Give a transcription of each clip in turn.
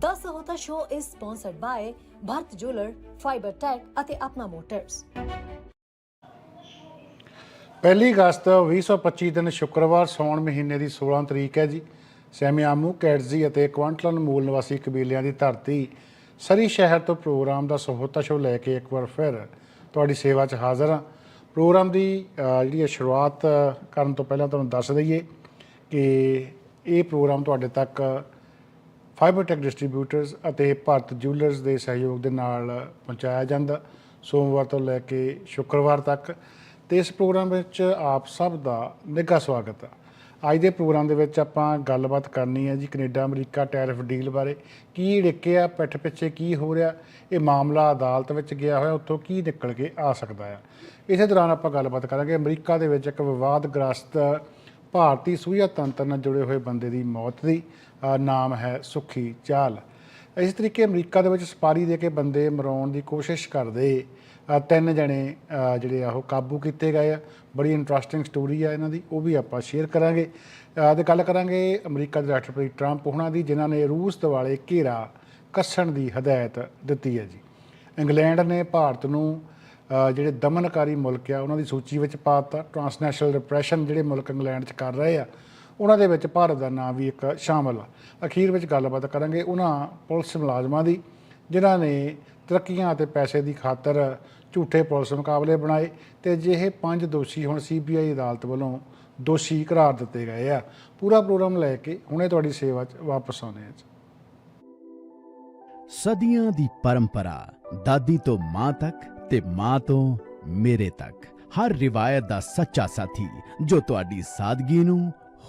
The Sahota Show is sponsored by Bharat Jeweler, Fiber Tech ਅਤੇ Apna motors ਪਹਿਲੀ ਅਗਸਤ 2025 ਦਿਨ ਸ਼ੁੱਕਰਵਾਰ ਸੌਣ ਮਹੀਨੇ ਦੀ 16 ਤਰੀਕ ਹੈ ਜੀ। ਸੈਮਿਆਮੂ ਕੈਟਜ਼ੀ ਅਤੇ ਕੁਆਂਟਲਨ ਮੂਲ ਨਿਵਾਸੀ ਕਬੀਲਿਆਂ ਦੀ ਧਰਤੀ ਸਰੀ ਸ਼ਹਿਰ ਤੋਂ ਪ੍ਰੋਗਰਾਮ ਦਾ ਸਹੋਤਾ ਸ਼ੋ ਲੈ ਕੇ ਇੱਕ ਵਾਰ ਫਿਰ ਤੁਹਾਡੀ ਸੇਵਾ 'ਚ ਹਾਜ਼ਰ ਹਾਂ। ਪ੍ਰੋਗਰਾਮ ਦੀ ਜਿਹੜੀ ਹੈ ਸ਼ੁਰੂਆਤ ਕਰਨ ਤੋਂ ਪਹਿਲਾਂ ਤੁਹਾਨੂੰ ਦੱਸ ਦਈਏ ਕਿ ਇਹ ਪ੍ਰੋਗਰਾਮ ਤੁਹਾਡੇ ਤੱਕ ਫਾਈਬਰਟੈਕ ਡਿਸਟ੍ਰੀਬਿਊਟਰਸ ਅਤੇ ਭਾਰਤ ਜਿਊਲਰਸ ਦੇ ਸਹਿਯੋਗ ਦੇ ਨਾਲ ਪਹੁੰਚਾਇਆ ਜਾਂਦਾ। ਸੋਮਵਾਰ ਤੋਂ ਲੈ ਕੇ ਸ਼ੁੱਕਰਵਾਰ ਤੱਕ। ਤੇ ਇਸ ਪ੍ਰੋਗਰਾਮ ਵਿੱਚ ਆਪ ਸਭ ਦਾ ਨਿੱਘਾ ਸਵਾਗਤ ਹੈ ਅੱਜ ਦੇ ਪ੍ਰੋਗਰਾਮ ਦੇ ਵਿੱਚ ਆਪਾਂ ਗੱਲਬਾਤ ਕਰਨੀ ਹੈ ਜੀ ਕੈਨੇਡਾ ਅਮਰੀਕਾ ਟੈਰਿਫ ਡੀਲ ਬਾਰੇ। ਕੀ ਡਿੱਕਿਆ ਪਿੱਠ ਪਿੱਛੇ ਕੀ ਹੋ ਰਿਹਾ, ਇਹ ਮਾਮਲਾ ਅਦਾਲਤ ਵਿੱਚ ਗਿਆ ਹੋਇਆ, ਉੱਥੋਂ ਕੀ ਨਿਕਲ ਕੇ ਆ ਸਕਦਾ ਹੈ ਇਸੇ ਦੌਰਾਨ ਆਪਾਂ ਗੱਲਬਾਤ ਕਰਾਂਗੇ। ਅਮਰੀਕਾ ਦੇ ਵਿੱਚ ਇੱਕ ਵਿਵਾਦਗ੍ਰਸਤ ਭਾਰਤੀ ਸੂਈਆ ਤੰਤਰ ਨਾਲ ਜੁੜੇ ਹੋਏ ਬੰਦੇ ਦੀ ਮੌਤ ਦੀ। ਨਾਮ ਹੈ ਸੁਖੀ ਚਾਲ। ਇਸ ਤਰੀਕੇ ਅਮਰੀਕਾ ਦੇ ਵਿੱਚ ਸਪਾਰੀ ਦੇ ਕੇ ਬੰਦੇ ਮਰਾਉਣ ਦੀ ਕੋਸ਼ਿਸ਼ ਕਰਦੇ। ਤਿੰਨ ਜਣੇ ਜਿਹੜੇ ਆ ਉਹ ਕਾਬੂ ਕੀਤੇ ਗਏ ਆ। ਬੜੀ ਇੰਟਰਸਟਿੰਗ ਸਟੋਰੀ ਆ ਇਹਨਾਂ ਦੀ ਉਹ ਵੀ ਆਪਾਂ ਸ਼ੇਅਰ ਕਰਾਂਗੇ। ਅ, ਤੇ ਗੱਲ ਕਰਾਂਗੇ ਅਮਰੀਕਾ ਦੇ ਰਾਸ਼ਟਰਪਤੀ ਟਰੰਪ ਉਹਨਾਂ ਦੀ ਜਿਨ੍ਹਾਂ ਨੇ ਰੂਸ ਦਿਵਾਲੇ ਘੇਰਾ ਕੱਸਣ ਦੀ ਹਦਾਇਤ ਦਿੱਤੀ ਹੈ ਜੀ। ਇੰਗਲੈਂਡ ਨੇ ਭਾਰਤ ਨੂੰ ਜਿਹੜੇ ਦਮਨਕਾਰੀ ਮੁਲਕ ਆ ਉਹਨਾਂ ਦੀ ਸੂਚੀ ਵਿੱਚ ਪਾਤਾ ਟ੍ਰਾਂਸਨੈਸ਼ਨਲ ਰਿਪਰੈਸ਼ਨ ਜਿਹੜੇ ਮੁਲਕ ਇੰਗਲੈਂਡ 'ਚ ਕਰ ਰਹੇ ਆ ਉਹਨਾਂ ਦੇ ਵਿੱਚ ਭਾਰਤ ਦਾ ਨਾਮ ਵੀ ਇੱਕ ਸ਼ਾਮਲ ਆ। ਅਖੀਰ ਵਿੱਚ ਗੱਲਬਾਤ ਕਰਾਂਗੇ ਉਹਨਾਂ ਪੁਲਿਸ ਮੁਲਾਜ਼ਮਾਂ ਦੀ, ਜਿਨ੍ਹਾਂ ਨੇ ਤਰੱਕੀਆਂ ਅਤੇ ਪੈਸੇ ਦੀ ਖਾਤਰ ਝੂਠੇ ਪੁਲਿਸ ਮੁਕਾਬਲੇ ਬਣਾਏ ਤੇ ਅਜਿਹੇ ਪੰਜ ਦੋਸ਼ੀ ਹੁਣ ਸੀਬੀਆਈ ਅਦਾਲਤ ਵੱਲੋਂ ਦੋਸ਼ੀ ਕਰਾਰ ਦਿੱਤੇ ਗਏ ਆ। ਪੂਰਾ ਪ੍ਰੋਗਰਾਮ ਲੈ ਕੇ ਹੁਣੇ ਤੁਹਾਡੀ ਸੇਵਾ 'ਚ ਵਾਪਸ ਆਉਂਦੇ ਹਾਂ ਸਦੀਆਂ ਦੀ ਪਰੰਪਰਾ, ਦਾਦੀ ਤੋਂ ਮਾਂ ਤੱਕ ਤੇ ਮਾਂ ਤੋਂ ਮੇਰੇ ਤੱਕ। ਹਰ ਰਿਵਾਇਤ ਦਾ ਸੱਚਾ ਸਾਥੀ ਜੋ ਤੁਹਾਡੀ ਸਾਦਗੀ ਨੂੰ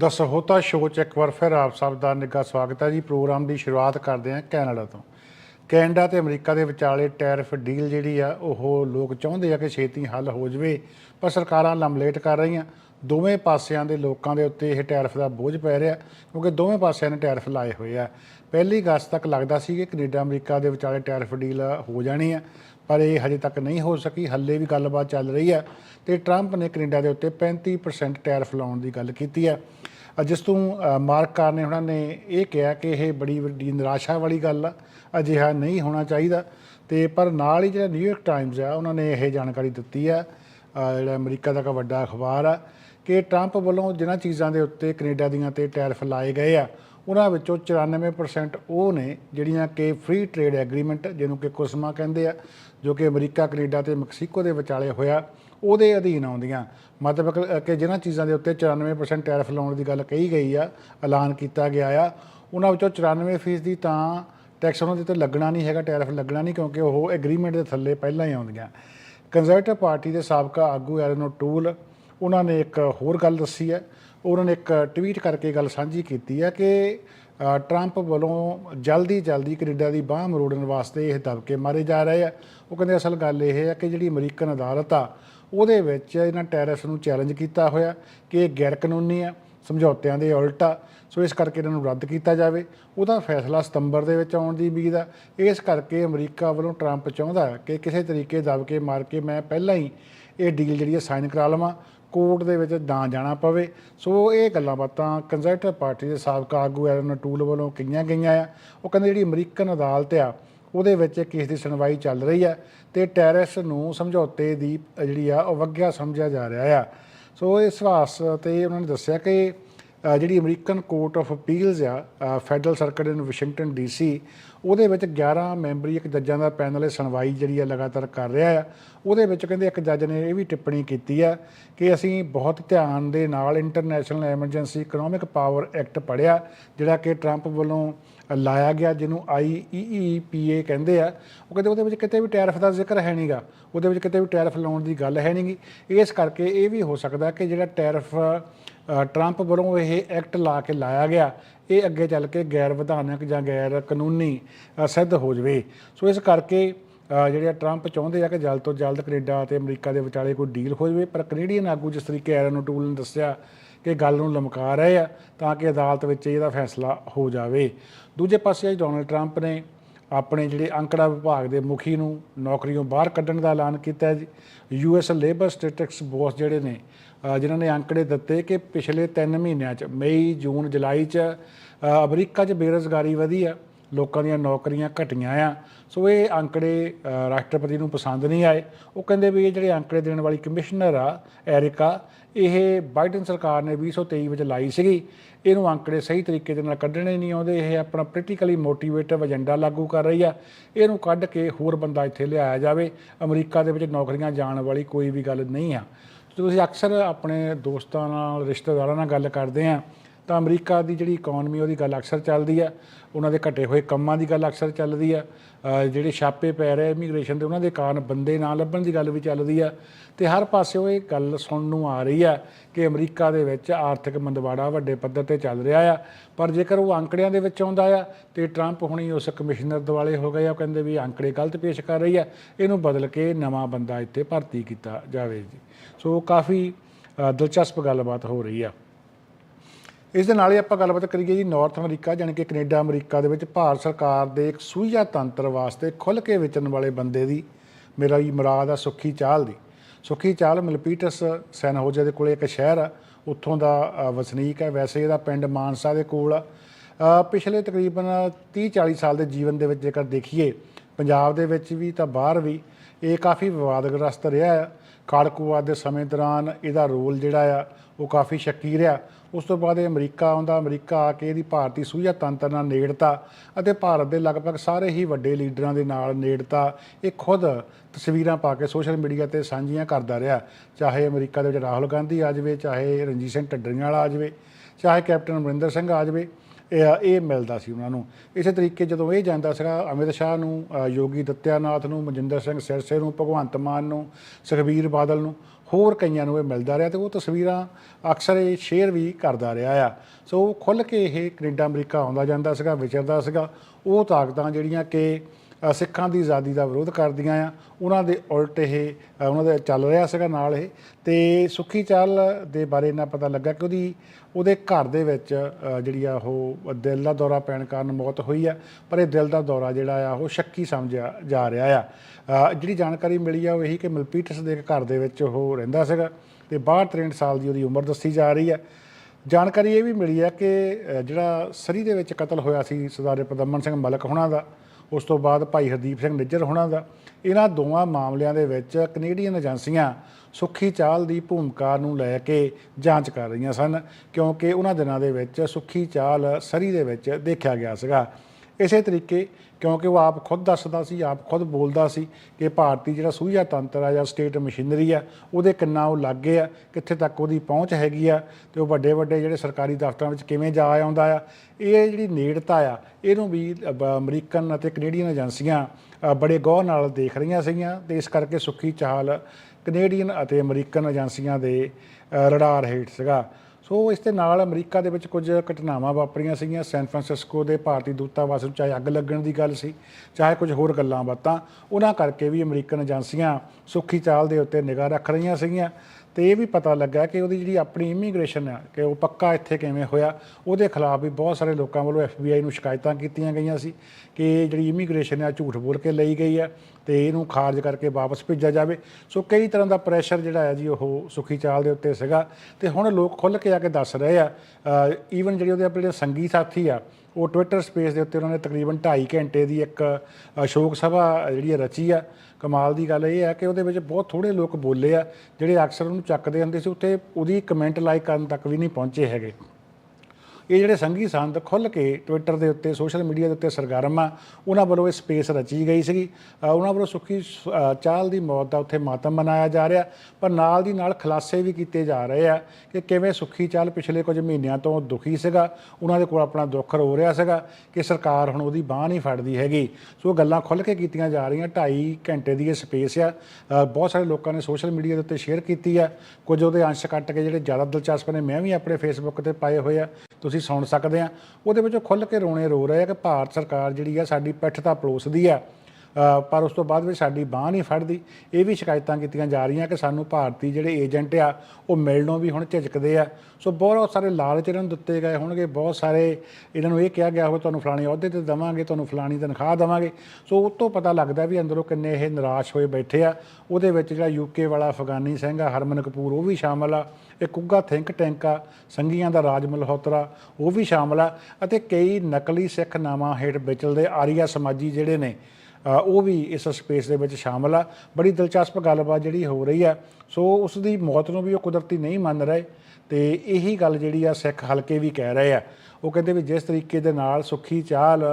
ਦਾ ਸਹੋਤਾ ਸ਼ੋਅ 'ਚ ਇੱਕ ਵਾਰ ਫਿਰ ਆਪ ਸਭ ਦਾ ਨਿੱਘਾ ਸਵਾਗਤ ਹੈ ਜੀ। ਪ੍ਰੋਗਰਾਮ ਦੀ ਸ਼ੁਰੂਆਤ ਕਰਦੇ ਹਾਂ ਕੈਨੇਡਾ ਤੋਂ। ਕੈਨੇਡਾ ਤੇ ਅਮਰੀਕਾ ਦੇ ਵਿਚਾਲੇ ਟੈਰਿਫ ਡੀਲ ਜਿਹੜੀ ਆ, ਉਹ ਲੋਕ ਚਾਹੁੰਦੇ ਆ ਕਿ ਛੇਤੀ ਹੱਲ ਹੋ ਜਵੇ, ਪਰ ਸਰਕਾਰਾਂ ਲੰਬਲੇਟ ਕਰ ਰਹੀਆਂ। ਦੋਵੇਂ ਪਾਸਿਆਂ ਦੇ ਲੋਕਾਂ ਦੇ ਉੱਤੇ ਇਹ ਟੈਰਿਫ ਦਾ ਬੋਝ ਪੈ ਰਿਹਾ, ਕਿਉਂਕਿ ਦੋਵੇਂ ਪਾਸਿਆਂ ਨੇ ਟੈਰਿਫ ਲਾਏ ਹੋਏ ਆ। ਪਹਿਲੀ ਅਗਸਤ ਤੱਕ ਲੱਗਦਾ ਸੀ ਕਿ ਕੈਨੇਡਾ, ਅਮਰੀਕਾ ਦੇ ਵਿਚਾਲੇ ਟੈਰਿਫ ਡੀਲ ਹੋ ਜਾਣੀ ਆ, ਪਰ ਇਹ ਹਜੇ ਤੱਕ ਨਹੀਂ ਹੋ ਸਕੀ। ਹੱਲੇ ਵੀ ਗੱਲਬਾਤ ਚੱਲ ਰਹੀ ਹੈ ਤੇ ਟਰੰਪ ਨੇ ਕੈਨੇਡਾ ਦੇ ਉੱਤੇ 35% ਟੈਰਿਫ ਲਾਉਣ ਦੀ ਗੱਲ ਕੀਤੀ ਹੈ ਜਿਸ ਤੋਂ ਅ, ਮਾਰਕ ਕਾਰਨੇ ਉਹਨਾਂ ਨੇ ਇਹ ਕਿਹਾ ਕਿ ਇਹ ਬੜੀ ਵੱਡੀ ਨਿਰਾਸ਼ਾ ਵਾਲੀ ਗੱਲ ਆ ਅਜਿਹਾ ਨਹੀਂ ਹੋਣਾ ਚਾਹੀਦਾ। ਤੇ ਪਰ ਨਾਲ ਹੀ ਜਿਹੜਾ ਨਿਊਯਾਰਕ ਟਾਈਮਜ਼ ਆ ਉਹਨਾਂ ਨੇ ਇਹ ਜਾਣਕਾਰੀ ਦਿੱਤੀ ਆ ਜਿਹੜਾ ਅਮਰੀਕਾ ਦਾ ਇੱਕ ਵੱਡਾ ਅਖਬਾਰ ਆ ਕਿ ਟਰੰਪ ਵੱਲੋਂ ਜਿਨ੍ਹਾਂ ਚੀਜ਼ਾਂ ਦੇ ਉੱਤੇ ਕੈਨੇਡਾ ਦੀਆਂ ਤੇ ਟੈਰਿਫ ਲਾਏ ਗਏ ਆ ਉਹਨਾਂ ਵਿੱਚੋਂ 94% ਉਹ ਨੇ ਜਿਹੜੀਆਂ ਕਿ ਫ੍ਰੀ ਟ੍ਰੇਡ ਐਗਰੀਮੈਂਟ ਜਿਹਨੂੰ ਕਿ ਕੁਸਮਾ ਕਹਿੰਦੇ ਆ ਜੋ ਕਿ ਅਮਰੀਕਾ ਕੈਨੇਡਾ ਤੇ ਮੈਕਸੀਕੋ ਦੇ ਵਿਚਾਲੇ ਹੋਇਆ। ਉਹਦੇ ਅਧੀਨ ਆਉਂਦੀਆਂ। ਮਤਲਬ ਕਿ- ਜਿਨ੍ਹਾਂ ਚੀਜ਼ਾਂ ਦੇ ਉੱਤੇ 94% ਟੈਰਿਫ ਲਾਉਣ ਦੀ ਗੱਲ ਕਹੀ ਗਈ ਆ, ਐਲਾਨ ਕੀਤਾ ਗਿਆ ਆ, ਉਹਨਾਂ ਵਿੱਚੋਂ 94% ਦੀ ਤਾਂ ਟੈਕਸ ਉਹਨਾਂ ਦੇ ਤੇ ਲੱਗਣਾ ਨਹੀਂ ਹੈਗਾ, ਟੈਰਿਫ ਲੱਗਣਾ ਨਹੀਂ, ਕਿਉਂਕਿ ਉਹ ਐਗਰੀਮੈਂਟ ਦੇ ਥੱਲੇ ਪਹਿਲਾਂ ਹੀ ਆਉਂਦੀਆਂ। ਕੰਜ਼ਰਵੇਟਿਵ ਪਾਰਟੀ ਦੇ ਸਾਬਕਾ ਆਗੂ ਐਰਨ ਟੂਲ ਉਹਨਾਂ ਨੇ ਇੱਕ ਹੋਰ ਗੱਲ ਦੱਸੀ ਹੈ। ਉਹਨਾਂ ਨੇ ਇੱਕ ਟਵੀਟ ਕਰਕੇ ਗੱਲ ਸਾਂਝੀ ਕੀਤੀ ਹੈ ਕਿ ਟਰੰਪ ਵੱਲੋਂ ਜਲਦੀ ਜਲਦੀ ਕੈਨੇਡਾ ਦੀ ਬਾਹ ਮਰੋੜਨ ਵਾਸਤੇ ਇਹ ਦਬਕੇ ਮਾਰੇ ਜਾ ਰਹੇ ਆ। ਉਹ ਕਹਿੰਦੇ ਅਸਲ ਗੱਲ ਇਹ ਹੈ ਕਿ ਜਿਹੜੀ ਅਮਰੀਕਨ ਅਦਾਲਤ ਆ ਉਹਦੇ ਵਿੱਚ ਇਹਨਾਂ ਟੈਰਿਫ ਨੂੰ ਚੈਲੰਜ ਕੀਤਾ ਹੋਇਆ ਕਿ ਇਹ ਗੈਰ ਕਾਨੂੰਨੀ ਆ, ਸਮਝੌਤਿਆਂ ਦੇ ਉਲਟ ਆ। ਸੋ ਇਸ ਕਰਕੇ ਇਹਨਾਂ ਨੂੰ ਰੱਦ ਕੀਤਾ ਜਾਵੇ। ਉਹਦਾ ਫੈਸਲਾ ਸਤੰਬਰ ਦੇ ਵਿੱਚ ਆਉਣ ਦੀ ਉਮੀਦ ਆ। ਇਸ ਕਰਕੇ ਅਮਰੀਕਾ ਵੱਲੋਂ ਟਰੰਪ ਚਾਹੁੰਦਾ ਕਿ ਕਿਸੇ ਤਰੀਕੇ ਦਬਕੇ ਮਾਰ ਕੇ ਮੈਂ ਪਹਿਲਾਂ ਹੀ ਇਹ ਡੀਲ ਜਿਹੜੀ ਹੈ ਸਾਈਨ ਕਰਾ ਲਵਾਂ, ਕੋਰਟ ਦੇ ਵਿੱਚ ਨਾ ਜਾਣਾ ਪਵੇ। ਸੋ ਇਹ ਗੱਲਾਂ ਬਾਤਾਂ ਕੰਜ਼ਰਵੇਟਿਵ ਪਾਰਟੀ ਦੇ ਸਾਬਕਾ ਆਗੂ ਐਰਨ ਟੂਲ ਵੱਲੋਂ ਕਹੀਆਂ ਗਈਆਂ ਆ। ਉਹ ਕਹਿੰਦੇ ਜਿਹੜੀ ਅਮਰੀਕਨ ਅਦਾਲਤ ਆ ਉਹਦੇ ਵਿੱਚ ਇਹ ਕੇਸ ਦੀ ਸੁਣਵਾਈ ਚੱਲ ਰਹੀ ਆ ਤੇ ਟੈਰਿਸ ਨੂੰ ਸਮਝੌਤੇ ਦੀ ਜਿਹੜੀ ਆ, ਉਹ ਵੱਗਿਆ ਸਮਝਿਆ ਜਾ ਰਿਹਾ ਆ। ਸੋ ਇਸ ਵਾਸਤੇ ਉਹਨਾਂ ਨੇ ਦੱਸਿਆ ਕਿ ਜਿਹੜੀ ਅਮਰੀਕਨ ਕੋਰਟ ਆਫ ਅਪੀਲਸ ਆ federal circuit in Washington DC, ਉਹਦੇ ਵਿੱਚ 11 ਮੈਂਬਰੀ ਇੱਕ ਜੱਜਾਂ ਦਾ ਪੈਨਲ ਇਹ ਸੁਣਵਾਈ ਜਿਹੜੀ ਆ ਲਗਾਤਾਰ ਕਰ ਰਿਹਾ ਆ। ਉਹਦੇ ਵਿੱਚ ਕਹਿੰਦੇ ਇੱਕ ਜੱਜ ਨੇ ਇਹ ਵੀ ਟਿੱਪਣੀ ਕੀਤੀ ਆ ਕਿ ਅਸੀਂ ਬਹੁਤ ਧਿਆਨ ਦੇ ਨਾਲ international emergency economic power act ਪੜਿਆ ਜਿਹੜਾ ਕਿ ਟਰੰਪ ਵੱਲੋਂ ਲਾਇਆ ਗਿਆ ਜਿਹਨੂੰ ਆਈਈਈਪੀਏ ਕਹਿੰਦੇ ਆ ਉਹ ਕਹਿੰਦੇ ਉਹਦੇ ਵਿੱਚ ਕਿਤੇ ਵੀ ਟੈਰਫ ਦਾ ਜ਼ਿਕਰ ਹੈ ਨਹੀਂਗਾ ਉਹਦੇ ਵਿੱਚ ਕਿਤੇ ਵੀ ਟੈਰਫ ਲਾਉਣ ਦੀ ਗੱਲ ਹੈ ਨਹੀਂਗੀ ਇਸ ਕਰਕੇ ਇਹ ਵੀ ਹੋ ਸਕਦਾ ਕਿ ਜਿਹੜਾ ਟੈਰਫ ਟਰੰਪ ਵੱਲੋਂ ਇਹ ਐਕਟ ਲਾ ਕੇ ਲਾਇਆ ਗਿਆ ਇਹ ਅੱਗੇ ਚੱਲ ਕੇ ਗੈਰ ਵਿਧਾਨਕ ਜਾਂ ਗੈਰ ਕਾਨੂੰਨੀ ਸਿੱਧ ਹੋ ਜਵੇ। ਸੋ ਇਸ ਕਰਕੇ ਅ, ਜਿਹੜੇ ਟਰੰਪ ਚਾਹੁੰਦੇ ਆ ਕਿ ਜਲਦ ਤੋਂ ਜਲਦ ਕੈਨੇਡਾ ਅਤੇ ਅਮਰੀਕਾ ਦੇ ਵਿਚਾਲੇ ਕੋਈ ਡੀਲ ਹੋ ਜਵੇ ਪਰ ਕੈਨੇਡੀਅਨ ਆਗੂ ਜਿਸ ਤਰੀਕੇ ਐਰਨ ਟੂਲ ਨੇ ਦੱਸਿਆ ਕਿ ਗੱਲ ਨੂੰ ਲਮਕਾ ਰਹੇ ਆ ਤਾਂ ਕਿ ਅਦਾਲਤ ਵਿੱਚ ਇਹਦਾ ਫੈਸਲਾ ਹੋ ਜਾਵੇ। ਦੂਜੇ ਪਾਸੇ ਅੱਜ ਡੋਨਲਡ ਟਰੰਪ ਨੇ ਆਪਣੇ ਜਿਹੜੇ ਅੰਕੜਾ ਵਿਭਾਗ ਦੇ ਮੁਖੀ ਨੂੰ ਨੌਕਰੀਓਂ ਬਾਹਰ ਕੱਢਣ ਦਾ ਐਲਾਨ ਕੀਤਾ ਹੈ ਜੀ। ਯੂਐਸ ਲੇਬਰ ਸਟੈਟਿਸਟਿਕਸ ਬੋਸ ਜਿਹੜੇ ਨੇ ਜਿਨ੍ਹਾਂ ਨੇ ਅੰਕੜੇ ਦਿੱਤੇ ਕਿ ਪਿਛਲੇ 3 ਮਹੀਨਿਆਂ 'ਚ, ਮਈ, ਜੂਨ, ਜੁਲਾਈ 'ਚ ਅਮਰੀਕਾ 'ਚ ਬੇਰੁਜ਼ਗਾਰੀ ਵਧੀ ਆ। ਲੋਕਾਂ ਦੀਆਂ ਨੌਕਰੀਆਂ ਘਟੀਆਂ ਆ। ਸੋ ਇਹ ਅੰਕੜੇ ਰਾਸ਼ਟਰਪਤੀ ਨੂੰ ਪਸੰਦ ਨਹੀਂ ਆਏ। ਉਹ ਕਹਿੰਦੇ ਵੀ ਇਹ ਜਿਹੜੇ ਅੰਕੜੇ ਦੇਣ ਵਾਲੀ ਕਮਿਸ਼ਨਰ ਆ, ਐਰਿਕਾ, ਇਹ ਬਾਈਡਨ ਸਰਕਾਰ ਨੇ 2023 ਵਿੱਚ ਲਾਈ ਸੀਗੀ। ਇਹਨੂੰ ਅੰਕੜੇ ਸਹੀ ਤਰੀਕੇ ਦੇ ਨਾਲ ਕੱਢਣੇ ਨਹੀਂ ਆਉਂਦੇ। ਇਹ ਆਪਣਾ ਪੋਲੀਟੀਕਲੀ ਮੋਟੀਵੇਟਿਵ ਏਜੰਡਾ ਲਾਗੂ ਕਰ ਰਹੀ ਆ। ਇਹਨੂੰ ਕੱਢ ਕੇ ਹੋਰ ਬੰਦਾ ਇੱਥੇ ਲਿਆਇਆ ਜਾਵੇ। ਅਮਰੀਕਾ ਦੇ ਵਿੱਚ ਨੌਕਰੀਆਂ ਜਾਣ ਵਾਲੀ ਕੋਈ ਵੀ ਗੱਲ ਨਹੀਂ ਆ। ਤੁਸੀਂ ਅਕਸਰ ਆਪਣੇ ਦੋਸਤਾਂ ਨਾਲ, ਰਿਸ਼ਤੇਦਾਰਾਂ ਨਾਲ ਗੱਲ ਕਰਦੇ ਆ। ਤਾਂ ਅਮਰੀਕਾ ਦੀ ਜਿਹੜੀ ਇਕਨੋਮੀ ਉਹਦੀ ਗੱਲ ਅਕਸਰ ਚੱਲਦੀ ਆ। ਉਹਨਾਂ ਦੇ ਘਟੇ ਹੋਏ ਕੰਮਾਂ ਦੀ ਗੱਲ ਅਕਸਰ ਚੱਲਦੀ ਆ। ਜਿਹੜੇ ਛਾਪੇ ਪੈ ਰਹੇ ਇਮੀਗ੍ਰੇਸ਼ਨ ਦੇ, ਉਹਨਾਂ ਦੇ ਕਾਰਨ ਬੰਦੇ ਨਾ ਲੱਭਣ ਦੀ ਗੱਲ ਵੀ ਚੱਲਦੀ ਆ। ਤੇ ਹਰ ਪਾਸਿਓਂ ਇਹ ਗੱਲ ਸੁਣਨ ਨੂੰ ਆ ਰਹੀ ਆ ਕਿ ਅਮਰੀਕਾ ਦੇ ਵਿੱਚ ਆਰਥਿਕ ਮੰਦਵਾੜਾ ਵੱਡੇ ਪੱਧਰ ਤੇ ਚੱਲ ਰਿਹਾ ਆ। ਪਰ ਜੇਕਰ ਉਹ ਅੰਕੜਿਆਂ ਦੇ ਵਿੱਚ ਆਉਂਦਾ ਆ, ਤੇ ਟਰੰਪ ਹੁਣੀ ਉਸ ਕਮਿਸ਼ਨਰ ਦੁਆਲੇ ਹੋ ਗਏ ਆ, ਉਹ ਕਹਿੰਦੇ ਵੀ ਅੰਕੜੇ ਗਲਤ ਪੇਸ਼ ਕਰ ਰਹੀ ਆ। ਇਹਨੂੰ ਬਦਲ ਕੇ ਨਵਾਂ ਬੰਦਾ ਇੱਥੇ ਭਰਤੀ ਕੀਤਾ ਜਾਵੇ ਜੀ। ਸੋ ਕਾਫੀ ਦਿਲਚਸਪ ਗੱਲਬਾਤ ਹੋ ਰਹੀ ਆ। ਇਸ ਦੇ ਨਾਲ ਹੀ ਆਪਾਂ ਗੱਲਬਾਤ ਕਰੀਏ ਜੀ ਨਾਰਥ ਅਮਰੀਕਾ ਜਾਣੀ ਕਿ ਕੈਨੇਡਾ ਅਮਰੀਕਾ ਦੇ ਵਿੱਚ ਭਾਰਤ ਸਰਕਾਰ ਦੇ ਇੱਕ ਸੂਈਆ ਤੰਤਰ ਵਾਸਤੇ ਖੁੱਲ੍ਹ ਕੇ ਵੇਚਣ ਵਾਲੇ ਬੰਦੇ ਦੀ, ਮੇਰਾ ਜੀ ਮੁਰਾਦ ਆ ਸੁੱਖੀ ਚਾਲ ਦੀ। ਸੁੱਖੀ ਚਾਲ ਮਿਲਪੀਟਸ ਸੈਨਹੋਜੇ ਦੇ ਕੋਲੇ ਇੱਕ ਸ਼ਹਿਰ ਆ, ਉੱਥੋਂ ਦਾ ਵਸਨੀਕ ਹੈ ਵੈਸੇ ਇਹਦਾ ਪਿੰਡ ਮਾਨਸਾ ਦੇ ਕੋਲ ਆ। ਪਿਛਲੇ ਤਕਰੀਬਨ 30 40 ਸਾਲ ਦੇ ਜੀਵਨ ਦੇ ਵਿੱਚ ਜੇਕਰ ਦੇਖੀਏ, ਪੰਜਾਬ ਦੇ ਵਿੱਚ ਵੀ ਤਾਂ ਬਾਹਰ ਵੀ ਇਹ ਕਾਫੀ ਵਿਵਾਦਗ੍ਰਸਤ ਰਿਹਾ ਆ। ਖਾੜਕੂਵਾਦ ਦੇ ਸਮੇਂ ਦੌਰਾਨ ਇਹਦਾ ਰੋਲ ਜਿਹੜਾ ਆ, ਉਹ ਕਾਫੀ ਸ਼ੱਕੀ ਰਿਹਾ। ਉਸ ਤੋਂ ਬਾਅਦ ਇਹ ਅਮਰੀਕਾ ਆਉਂਦਾ, ਅਮਰੀਕਾ ਆ ਕੇ ਇਹਦੀ ਭਾਰਤੀ ਸੂਝਾ ਤੰਤਰ ਨਾਲ ਨੇੜਤਾ ਅਤੇ ਭਾਰਤ ਦੇ ਲਗਭਗ ਸਾਰੇ ਹੀ ਵੱਡੇ ਲੀਡਰਾਂ ਦੇ ਨਾਲ ਨੇੜਤਾ, ਇਹ ਖੁਦ ਤਸਵੀਰਾਂ ਪਾ ਕੇ ਸੋਸ਼ਲ ਮੀਡੀਆ ਤੇ ਸਾਂਝੀਆਂ ਕਰਦਾ ਰਿਹਾ। ਚਾਹੇ ਅਮਰੀਕਾ ਦੇ ਵਿੱਚ ਰਾਹੁਲ ਗਾਂਧੀ ਆ ਜਾਵੇ, ਚਾਹੇ ਰਣਜੀਤ ਸਿੰਘ ਢੱਡਰੀਆਂ ਵਾਲਾ ਆ ਜਾਵੇ, ਚਾਹੇ ਕੈਪਟਨ ਅਮਰਿੰਦਰ ਸਿੰਘ ਆ ਜਾਵੇ, ਇਹ ਮਿਲਦਾ ਸੀ ਉਹਨਾਂ ਨੂੰ। ਇਸੇ ਤਰੀਕੇ ਜਦੋਂ ਇਹ ਜਾਂਦਾ ਸੀਗਾ, ਅਮਿਤ ਸ਼ਾਹ ਨੂੰ ਯੋਗੀ ਦਿੱਤਿਆਨਾਥ ਨੂੰ, ਮਨਜਿੰਦਰ ਸਿੰਘ ਸਿਰਸੇ ਨੂੰ, ਭਗਵੰਤ ਮਾਨ ਨੂੰ, ਸੁਖਬੀਰ ਬਾਦਲ ਨੂੰ ਹੋਰ ਕਈਆਂ ਨੂੰ ਇਹ ਮਿਲਦਾ ਰਿਹਾ ਤੇ ਉਹ ਤਸਵੀਰਾਂ ਅਕਸਰ ਇਹ ਸ਼ੇਅਰ ਵੀ ਕਰਦਾ ਰਿਹਾ ਆ। ਸੋ ਖੁੱਲ ਕੇ ਇਹ ਕੈਨੇਡਾ, ਅਮਰੀਕਾ ਆਉਂਦਾ ਜਾਂਦਾ ਸੀਗਾ, ਵਿਚਰਦਾ ਸੀਗਾ। ਉਹ ਤਾਕਤਾਂ ਜਿਹੜੀਆਂ ਕਿ ਸਿੱਖਾਂ ਦੀ ਆਜ਼ਾਦੀ ਦਾ ਵਿਰੋਧ ਕਰਦੀਆਂ ਆ, ਉਹਨਾਂ ਦੇ ਉਲਟ ਇਹ ਉਹਨਾਂ ਦਾ ਚੱਲ ਰਿਹਾ ਸੀਗਾ ਨਾਲ ਇਹ। ਤੇ ਸੁੱਖੀ ਚਾਲ ਦੇ ਬਾਰੇ ਇਹਨਾਂ ਪਤਾ ਲੱਗਾ ਕਿ ਉਹਦੀ ਉਹਦੇ ਘਰ ਦੇ ਵਿੱਚ ਜਿਹੜੀ ਆ ਉਹ ਦਿਲ ਦਾ ਦੌਰਾ ਪੈਣ ਕਾਰਨ ਮੌਤ ਹੋਈ ਆ, ਪਰ ਇਹ ਦਿਲ ਦਾ ਦੌਰਾ ਜਿਹੜਾ ਆ ਉਹ ਸ਼ੱਕੀ ਸਮਝਿਆ ਜਾ ਰਿਹਾ ਆ। ਜਿਹੜੀ ਜਾਣਕਾਰੀ ਮਿਲੀ ਆ ਉਹ ਇਹੀ ਕਿ ਮਲਪੀਟਸ ਦੇ ਘਰ ਦੇ ਵਿੱਚ ਉਹ ਰਹਿੰਦਾ ਸੀਗਾ ਤੇ 62 63 ਸਾਲ ਦੀ ਉਹਦੀ ਉਮਰ ਦੱਸੀ ਜਾ ਰਹੀ ਆ। ਜਾਣਕਾਰੀ ਇਹ ਵੀ ਮਿਲੀ ਹੈ ਕਿ ਜਿਹੜਾ ਸਰੀ ਦੇ ਵਿੱਚ ਕਤਲ ਹੋਇਆ ਸੀ ਸਰਦਾਰ ਪਦਮਨ ਸਿੰਘ ਮਲਕ ਹੋਣਾ ਦਾ ਉਸ ਤੋਂ ਬਾਅਦ ਭਾਈ ਹਰਦੀਪ ਸਿੰਘ ਨਿੱਜਰ ਹੋਣਾ ਦਾ। ਇਹਨਾਂ ਦੋਵਾਂ ਮਾਮਲਿਆਂ ਦੇ ਵਿੱਚ ਕੈਨੇਡੀਅਨ ਏਜੰਸੀਆਂ ਸੁੱਖੀ ਚਾਲ ਦੀ ਭੂਮਿਕਾ ਨੂੰ ਲੈ ਕੇ ਜਾਂਚ ਕਰ ਰਹੀਆਂ ਸਨ, ਕਿਉਂਕਿ ਉਹਨਾਂ ਦਿਨਾਂ ਦੇ ਵਿੱਚ ਸੁੱਖੀ ਚਾਲ ਸਰੀ ਦੇ ਵਿੱਚ ਦੇਖਿਆ ਗਿਆ ਸੀਗਾ। ਇਸੇ ਤਰੀਕੇ ਕਿਉਂਕਿ ਉਹ ਆਪ ਖੁਦ ਦੱਸਦਾ ਸੀ ਆਪ ਖੁਦ ਬੋਲਦਾ ਸੀ ਕਿ ਭਾਰਤੀ ਜਿਹੜਾ ਸੂਝਾ ਤੰਤਰ ਆ ਜਾਂ ਸਟੇਟ ਮਸ਼ੀਨਰੀ ਆ ਉਹਦੇ ਕਿੰਨਾ ਉਹ ਲੱਗੇ ਆ ਕਿੱਥੇ ਤੱਕ ਉਹਦੀ ਪਹੁੰਚ ਹੈਗੀ ਆ ਤੇ ਉਹ ਵੱਡੇ ਵੱਡੇ ਜਿਹੜੇ ਸਰਕਾਰੀ ਦਫ਼ਤਰਾਂ ਵਿੱਚ ਕਿਵੇਂ ਜਾ ਆਉਂਦਾ ਆ। ਇਹ ਜਿਹੜੀ ਨੇੜਤਾ ਆ ਇਹਨੂੰ ਵੀ ਅ, ਅਮਰੀਕਨ ਅਤੇ ਕੈਨੇਡੀਅਨ ਏਜੰਸੀਆਂ ਬੜੇ ਗੌਰ ਨਾਲ ਦੇਖ ਰਹੀਆਂ ਸੀਗੀਆਂ ਤੇ ਇਸ ਕਰਕੇ ਸੁੱਖੀ ਚਾਲ ਕੈਨੇਡੀਅਨ ਅਤੇ ਅਮਰੀਕਨ ਏਜੰਸੀਆਂ ਦੇ ਰਡਾਰ ਹੇਠ ਸੀਗਾ। ਸੋ ਇਸ ਦੇ ਨਾਲ ਅਮਰੀਕਾ ਦੇ ਵਿੱਚ ਕੁਝ ਘਟਨਾਵਾਂ ਵਾਪਰੀਆਂ ਸੀਗੀਆਂ। ਸੈਨ ਫਰਾਂਸਿਸਕੋ ਦੇ ਭਾਰਤੀ ਦੂਤਾਵਾਸ ਨੂੰ ਚਾਹੇ ਅੱਗ ਲੱਗਣ ਦੀ ਗੱਲ ਸੀ, ਚਾਹੇ ਕੁਝ ਹੋਰ ਗੱਲਾਂ ਬਾਤਾਂ। ਉਹਨਾਂ ਕਰਕੇ ਵੀ ਅਮਰੀਕਨ ਏਜੰਸੀਆਂ ਸੁੱਖੀ ਚਾਲ ਦੇ ਉੱਤੇ ਨਿਗਾਹ ਰੱਖ ਰਹੀਆਂ ਸੀਗੀਆਂ। ਤੇ ਇਹ ਵੀ ਪਤਾ ਲੱਗਾ ਕਿ ਉਹਦੀ ਜਿਹੜੀ ਆਪਣੀ ਇਮੀਗ੍ਰੇਸ਼ਨ ਹੈ ਕਿ ਉਹ ਪੱਕਾ ਇੱਥੇ ਕਿਵੇਂ ਹੋਇਆ, ਉਹਦੇ ਖਿਲਾਫ ਵੀ ਬਹੁਤ ਸਾਰੇ ਲੋਕਾਂ ਵੱਲੋਂ FBI ਨੂੰ ਸ਼ਿਕਾਇਤਾਂ ਕੀਤੀਆਂ ਗਈਆਂ ਸੀ ਕਿ ਇਹ ਜਿਹੜੀ ਇਮੀਗ੍ਰੇਸ਼ਨ ਹੈ ਝੂਠ ਬੋਲ ਕੇ ਲਈ ਗਈ ਹੈ ਤੇ ਇਹਨੂੰ ਖਾਰਜ ਕਰਕੇ ਵਾਪਸ ਭੇਜਿਆ ਜਾਵੇ। ਸੋ ਕਈ ਤਰ੍ਹਾਂ ਦਾ ਪ੍ਰੈਸ਼ਰ ਜਿਹੜਾ ਹੈ ਜੀ ਉਹ ਸੁਖੀ ਚਾਲ ਦੇ ਉੱਤੇ ਸੀਗਾ। ਤੇ ਹੁਣ ਲੋਕ ਖੁੱਲ੍ਹ ਕੇ ਆ ਕੇ ਦੱਸ ਰਹੇ ਆ ਈਵਨ ਜਿਹੜੇ ਉਹਦੇ ਆਪਣੇ ਜਿਹੜੇ ਸੰਗੀ ਸਾਥੀ ਆ ਉਹ ਟਵਿੱਟਰ ਸਪੇਸ ਦੇ ਉੱਤੇ ਉਹਨਾਂ ਨੇ ਤਕਰੀਬਨ 2.5 ਘੰਟੇ ਦੀ ਇੱਕ ਅ, ਸ਼ੋਕ ਸਭਾ ਜਿਹੜੀ ਹੈ ਰਚੀ ਆ। ਕਮਾਲ ਦੀ ਗੱਲ ਇਹ ਹੈ ਕਿ ਉਹਦੇ ਵਿੱਚ ਬਹੁਤ ਥੋੜੇ ਲੋਕ ਬੋਲੇ ਆ ਜਿਹੜੇ ਅਕਸਰ ਉਹਨੂੰ ਚੱਕਦੇ ਹੁੰਦੇ ਸੀ ਉੱਥੇ ਉਹਦੀ ਕਮੈਂਟ ਲਾਈਕ ਕਰਨ ਤੱਕ ਵੀ ਨਹੀਂ ਪਹੁੰਚੇ ਹੈਗੇ। ਇਹ ਜਿਹੜੇ ਸੰਗੀ ਸੰਤ ਖੁੱਲ ਕੇ ਟਵਿੱਟਰ ਦੇ ਉੱਤੇ ਸੋਸ਼ਲ ਮੀਡੀਆ ਦੇ ਉੱਤੇ ਸਰਗਰਮ ਆ ਉਹਨਾਂ ਵੱਲੋਂ ਇਹ ਸਪੇਸ ਰਚੀ ਗਈ ਸੀਗੀ। ਉਹਨਾਂ ਵੱਲੋਂ ਸੁੱਖੀ ਸ- ਅ, ਚਾਲ ਦੀ ਮੌਤ ਦਾ ਉੱਥੇ ਮਾਤਮ ਮਨਾਇਆ ਜਾ ਰਿਹਾ ਪਰ ਨਾਲ ਦੀ ਨਾਲ ਖੁਲਾਸੇ ਵੀ ਕੀਤੇ ਜਾ ਰਹੇ ਆ ਕਿ ਕਿਵੇਂ ਸੁੱਖੀ ਚਾਲ ਪਿਛਲੇ ਕੁਝ ਮਹੀਨਿਆਂ ਤੋਂ ਦੁਖੀ ਸੀਗਾ ਉਹਨਾਂ ਦੇ ਕੋਲ ਆਪਣਾ ਦੁੱਖ ਰੋ ਰਿਹਾ ਸੀਗਾ ਕਿ ਸਰਕਾਰ ਹੁਣ ਉਹਦੀ ਬਾਹ ਨਹੀਂ ਫੜਦੀ ਹੈਗੀ। ਸੋ ਗੱਲਾਂ ਖੁੱਲ ਕੇ ਕੀਤੀਆਂ ਜਾ ਰਹੀਆਂ 2.5 ਘੰਟੇ ਦੀ ਇਹ ਸਪੇਸ ਆ। ਬਹੁਤ ਸਾਰੇ ਲੋਕਾਂ ਨੇ ਸੋਸ਼ਲ ਮੀਡੀਆ ਦੇ ਉੱਤੇ ਸ਼ੇਅਰ ਕੀਤੀ ਆ। ਕੁਝ ਉਹਦੇ ਅੰਸ਼ ਕੱਟ ਕੇ ਜਿਹੜੇ ਜ਼ਿਆਦਾ ਦਿਲਚਸਪ ਨੇ ਮੈਂ ਵੀ ਆਪਣੇ ਫੇਸਬੁੱਕ ਤੇ ਪਾਏ ਹੋਏ ਆ। ਤੁਸੀਂ ਸੁਣ ਸਕਦੇ ਆ। ਉਹਦੇ ਵਿੱਚੋਂ ਖੁੱਲ ਕੇ ਰੋਣੇ ਰੋ ਰਹੇ ਆ ਕਿ ਭਾਰਤ ਸਰਕਾਰ ਜਿਹੜੀ ਆ, ਸਾਡੀ ਪਿੱਠ ਤਾਂ ਪਲੋਸਦੀ ਆ। ਪਰ ਉਸ ਤੋਂ ਬਾਅਦ ਵਿੱਚ ਸਾਡੀ ਬਾਹ ਨਹੀਂ ਫੜਦੀ। ਇਹ ਵੀ ਸ਼ਿਕਾਇਤਾਂ ਕੀਤੀਆਂ ਜਾ ਰਹੀਆਂ ਕਿ ਸਾਨੂੰ ਭਾਰਤੀ ਜਿਹੜੇ ਏਜੰਟ ਆ, ਉਹ ਮਿਲਣੋਂ ਵੀ ਹੁਣ ਝਿਜਕਦੇ ਆ। ਸੋ ਬਹੁਤ ਸਾਰੇ ਲਾਲਚ ਇਹਨਾਂ ਨੂੰ ਦਿੱਤੇ ਗਏ ਹੋਣਗੇ। ਬਹੁਤ ਸਾਰੇ ਇਹਨਾਂ ਨੂੰ ਇਹ ਕਿਹਾ ਗਿਆ ਹੋਵੇ, ਤੁਹਾਨੂੰ ਫਲਾਣੇ ਅਹੁਦੇ ਤੇ ਦੇਵਾਂਗੇ, ਤੁਹਾਨੂੰ ਫਲਾਣੀ ਤਨਖਾਹ ਦੇਵਾਂਗੇ। ਸੋ ਉਹ ਤੋਂ ਪਤਾ ਲੱਗਦਾ ਵੀ ਅੰਦਰੋਂ ਕਿੰਨੇ ਇਹ ਨਿਰਾਸ਼ ਹੋਏ ਬੈਠੇ ਆ। ਉਹਦੇ ਵਿੱਚ ਜਿਹੜਾ ਯੂਕੇ ਵਾਲਾ ਅਫਗਾਨੀ ਸਿੰਘ ਆ, ਹਰਮਨ ਕਪੂਰ, ਉਹ ਵੀ ਸ਼ਾਮਲ ਆ। ਇਹ ਕੁੱਗਾ ਥਿੰਕ ਟੈਂਕ ਆ ਸੰਗੀਆਂ ਦਾ ਰਾਜ ਮਲਹੋਤਰਾ, ਉਹ ਵੀ ਸ਼ਾਮਲ ਆ। ਅਤੇ ਕਈ ਨਕਲੀ ਸਿੱਖ ਨਾਮਾਂ ਹੇਠ ਵਿਚਲਦੇ ਆਰੀਆ ਸਮਾਜੀ ਜਿਹੜੇ ਨੇ ਉਹ ਵੀ ਇਸ ਸਪੇਸ ਦੇ ਵਿੱਚ ਸ਼ਾਮਲ ਆ। ਬੜੀ ਦਿਲਚਸਪ ਗੱਲਬਾਤ ਜਿਹੜੀ ਹੋ ਰਹੀ ਆ। ਸੋ ਉਸ ਦੀ ਮੌਤ ਨੂੰ ਵੀ ਉਹ ਕੁਦਰਤੀ ਨਹੀਂ ਮੰਨ ਰਹੇ ਤੇ ਇਹੀ ਗੱਲ ਜਿਹੜੀ ਆ ਸਿੱਖ ਹਲਕੇ ਵੀ ਕਹਿ ਰਹੇ ਆ। ਉਹ ਕਹਿੰਦੇ ਵੀ ਜਿਸ ਤਰੀਕੇ ਦੇ ਨਾਲ ਸੁੱਖੀ ਚਾਲ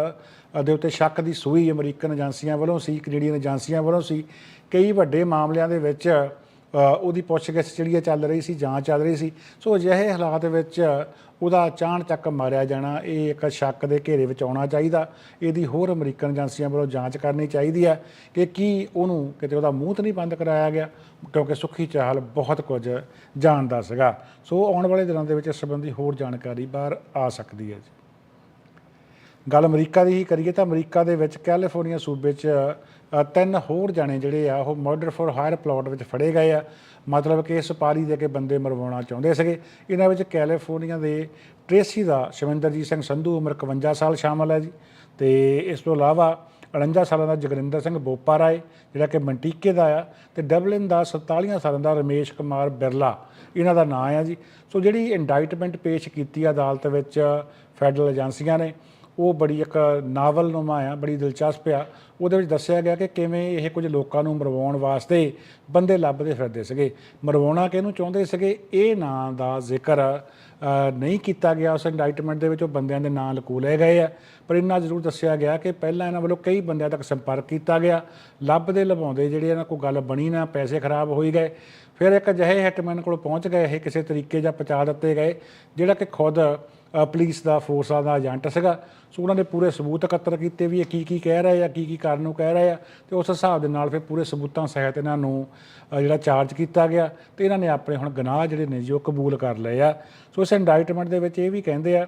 ਦੇ ਉੱਤੇ ਸ਼ੱਕ ਦੀ ਸੂਈ ਅਮਰੀਕਨ ਏਜੰਸੀਆਂ ਵੱਲੋਂ ਸੀ ਕੈਨੇਡੀਅਨ ਏਜੰਸੀਆਂ ਵੱਲੋਂ ਸੀ, ਕਈ ਵੱਡੇ ਮਾਮਲਿਆਂ ਦੇ ਵਿੱਚ ਉਹਦੀ ਪੁੱਛਗਿੱਛ ਜਿਹੜੀ ਹੈ ਚੱਲ ਰਹੀ ਸੀ, ਜਾਂਚ ਚੱਲ ਰਹੀ ਸੀ। ਸੋ ਅਜਿਹੇ ਹਾਲਾਤ ਵਿੱਚ ਉਹਦਾ ਚਾਣ ਚੱਕ ਮਾਰਿਆ ਜਾਣਾ, ਇਹ ਇੱਕ ਸ਼ੱਕ ਦੇ ਘੇਰੇ ਵਿੱਚ ਆਉਣਾ ਚਾਹੀਦਾ। ਇਹਦੀ ਹੋਰ ਅਮਰੀਕਨ ਏਜੰਸੀਆਂ ਵੱਲੋਂ ਜਾਂਚ ਕਰਨੀ ਚਾਹੀਦੀ ਹੈ ਕਿ ਕੀ ਉਹਨੂੰ ਕਿਤੇ ਉਹਦਾ ਮੂੰਹ ਤਾਂ ਨਹੀਂ ਬੰਦ ਕਰਾਇਆ ਗਿਆ, ਕਿਉਂਕਿ ਸੁੱਖੀ ਚਾਹਲ ਬਹੁਤ ਕੁਝ ਜਾਣਦਾ ਸੀਗਾ। ਸੋ ਆਉਣ ਵਾਲੇ ਦਿਨਾਂ ਦੇ ਵਿੱਚ ਇਸ ਸੰਬੰਧੀ ਹੋਰ ਜਾਣਕਾਰੀ ਬਾਹਰ ਆ ਸਕਦੀ ਹੈ ਜੀ। ਗੱਲ ਅਮਰੀਕਾ ਦੀ ਹੀ ਕਰੀਏ ਤਾਂ ਅਮਰੀਕਾ ਦੇ ਵਿੱਚ ਕੈਲੀਫੋਰਨੀਆ ਸੂਬੇ 'ਚ ਤਿੰਨ ਹੋਰ ਜਾਣੇ ਜਿਹੜੇ ਆ, ਉਹ ਮਰਡਰ ਫॉर ਹਾਇਰ ਪਲਾਟ ਵਿੱਚ ਫੜੇ ਗਏ ਆ। ਮਤਲਬ ਕਿ ਸੁਪਾਰੀ ਦੇ ਕੇ ਬੰਦੇ ਮਰਵਾਉਣਾ ਚਾਹੁੰਦੇ ਸੀਗੇ। ਇਹਨਾਂ ਵਿੱਚ ਕੈਲੀਫੋਰਨੀਆ ਦੇ ਟ੍ਰੇਸੀ ਦਾ ਸ਼ਵਿੰਦਰਜੀਤ ਸਿੰਘ ਸੰਧੂ ਉਮਰ 51 ਸਾਲ ਸ਼ਾਮਲ ਹੈ ਜੀ। ਤੇ ਇਸ ਤੋਂ ਇਲਾਵਾ 49 ਸਾਲਾਂ ਦਾ ਜਗਰਿੰਦਰ ਸਿੰਘ ਬੋਪਾ ਰਾਏ, ਜਿਹੜਾ ਕਿ ਮੰਟੀਕੇ ਦਾ ਆ, ਤੇ ਡਬਲਿਨ ਦਾ 47 ਸਾਲਾਂ ਦਾ ਰਮੇਸ਼ ਕੁਮਾਰ ਬਿਰਲਾ, ਇਹਨਾਂ ਦਾ ਨਾਂ ਆ ਜੀ। ਸੋ ਜਿਹੜੀ ਇੰਡਾਈਟਮੈਂਟ ਪੇਸ਼ ਕੀਤੀ ਆ ਅਦਾਲਤ ਵਿੱਚ ਫੈਡਰਲ ਏਜੰਸੀਆਂ ਨੇ ਉਹ ਬੜੀ ਇੱਕ ਨਾਵਲ ਨੁਮਾ ਆ, ਬੜੀ ਦਿਲਚਸਪ ਆ। ਉਹਦੇ ਵਿੱਚ ਦੱਸਿਆ ਗਿਆ ਕਿ ਕਿਵੇਂ ਇਹ ਕੁਝ ਲੋਕਾਂ ਨੂੰ ਮਰਵਾਉਣ ਵਾਸਤੇ ਬੰਦੇ ਲੱਭਦੇ ਫਿਰਦੇ ਸੀਗੇ। ਮਰਵਾਉਣਾ ਕਿਹਨੂੰ ਚਾਹੁੰਦੇ ਸੀਗੇ? ਇਹ ਨਾਂ ਦਾ ਜ਼ਿਕਰ ਨਹੀਂ ਕੀਤਾ ਗਿਆ। ਉਸ ਇੰਡਾਈਟਮੈਂਟ ਦੇ ਵਿੱਚ ਉਹ ਬੰਦਿਆਂ ਦੇ ਨਾਂ ਲਕੋ ਲਏ ਗਏ ਆ। ਪਰ ਇੰਨਾ ਜ਼ਰੂਰ ਦੱਸਿਆ ਗਿਆ ਕਿ ਪਹਿਲਾਂ ਇਹਨਾਂ ਵੱਲੋਂ ਕਈ ਬੰਦਿਆਂ ਤੱਕ ਸੰਪਰਕ ਕੀਤਾ ਗਿਆ। ਲੱਭਦੇ ਲਵਾਉਂਦੇ ਜਿਹੜੇ ਇਹਨਾਂ ਕੋਲ ਗੱਲ ਬਣੀ ਨਾ, ਪੈਸੇ ਖਰਾਬ ਹੋਈ ਗਏ। ਫਿਰ ਇੱਕ ਅਜਿਹੇ ਹਿਟਮੈਨ ਕੋਲ ਪਹੁੰਚ ਗਏ। ਇਹ ਕਿਸੇ ਤਰੀਕੇ ਜਾਂ ਪਹੁੰਚਾ ਦਿੱਤੇ ਗਏ, ਜਿਹੜਾ ਕਿ ਖੁਦ ਪੁਲਿਸ ਦਾ ਫੋਰਸਾਂ ਦਾ ਏਜੰਟ ਸੀਗਾ। ਸੋ ਉਹਨਾਂ ਨੇ ਪੂਰੇ ਸਬੂਤ ਇਕੱਤਰ ਕੀਤੇ ਵੀ ਇਹ ਕੀ ਕੀ ਕਹਿ ਰਹੇ ਆ, ਕੀ ਕੀ ਕਰਨ ਨੂੰ ਕਹਿ ਰਹੇ ਆ ਤੇ ਉਸ ਹਿਸਾਬ ਦੇ ਨਾਲ ਫਿਰ ਪੂਰੇ ਸਬੂਤਾਂ ਸਹਿਤ ਇਹਨਾਂ ਨੂੰ ਜਿਹੜਾ ਚਾਰਜ ਕੀਤਾ ਗਿਆ ਤੇ ਇਹਨਾਂ ਨੇ ਆਪਣੇ ਹੁਣ ਗੁਨਾਹ ਜਿਹੜੇ ਨੇ ਜੀ ਉਹ ਕਬੂਲ ਕਰ ਲਏ ਆ। ਸੋ ਇਸ ਇੰਡਾਈਟਮੈਂਟ ਦੇ ਵਿੱਚ ਇਹ ਵੀ ਕਹਿੰਦੇ ਆ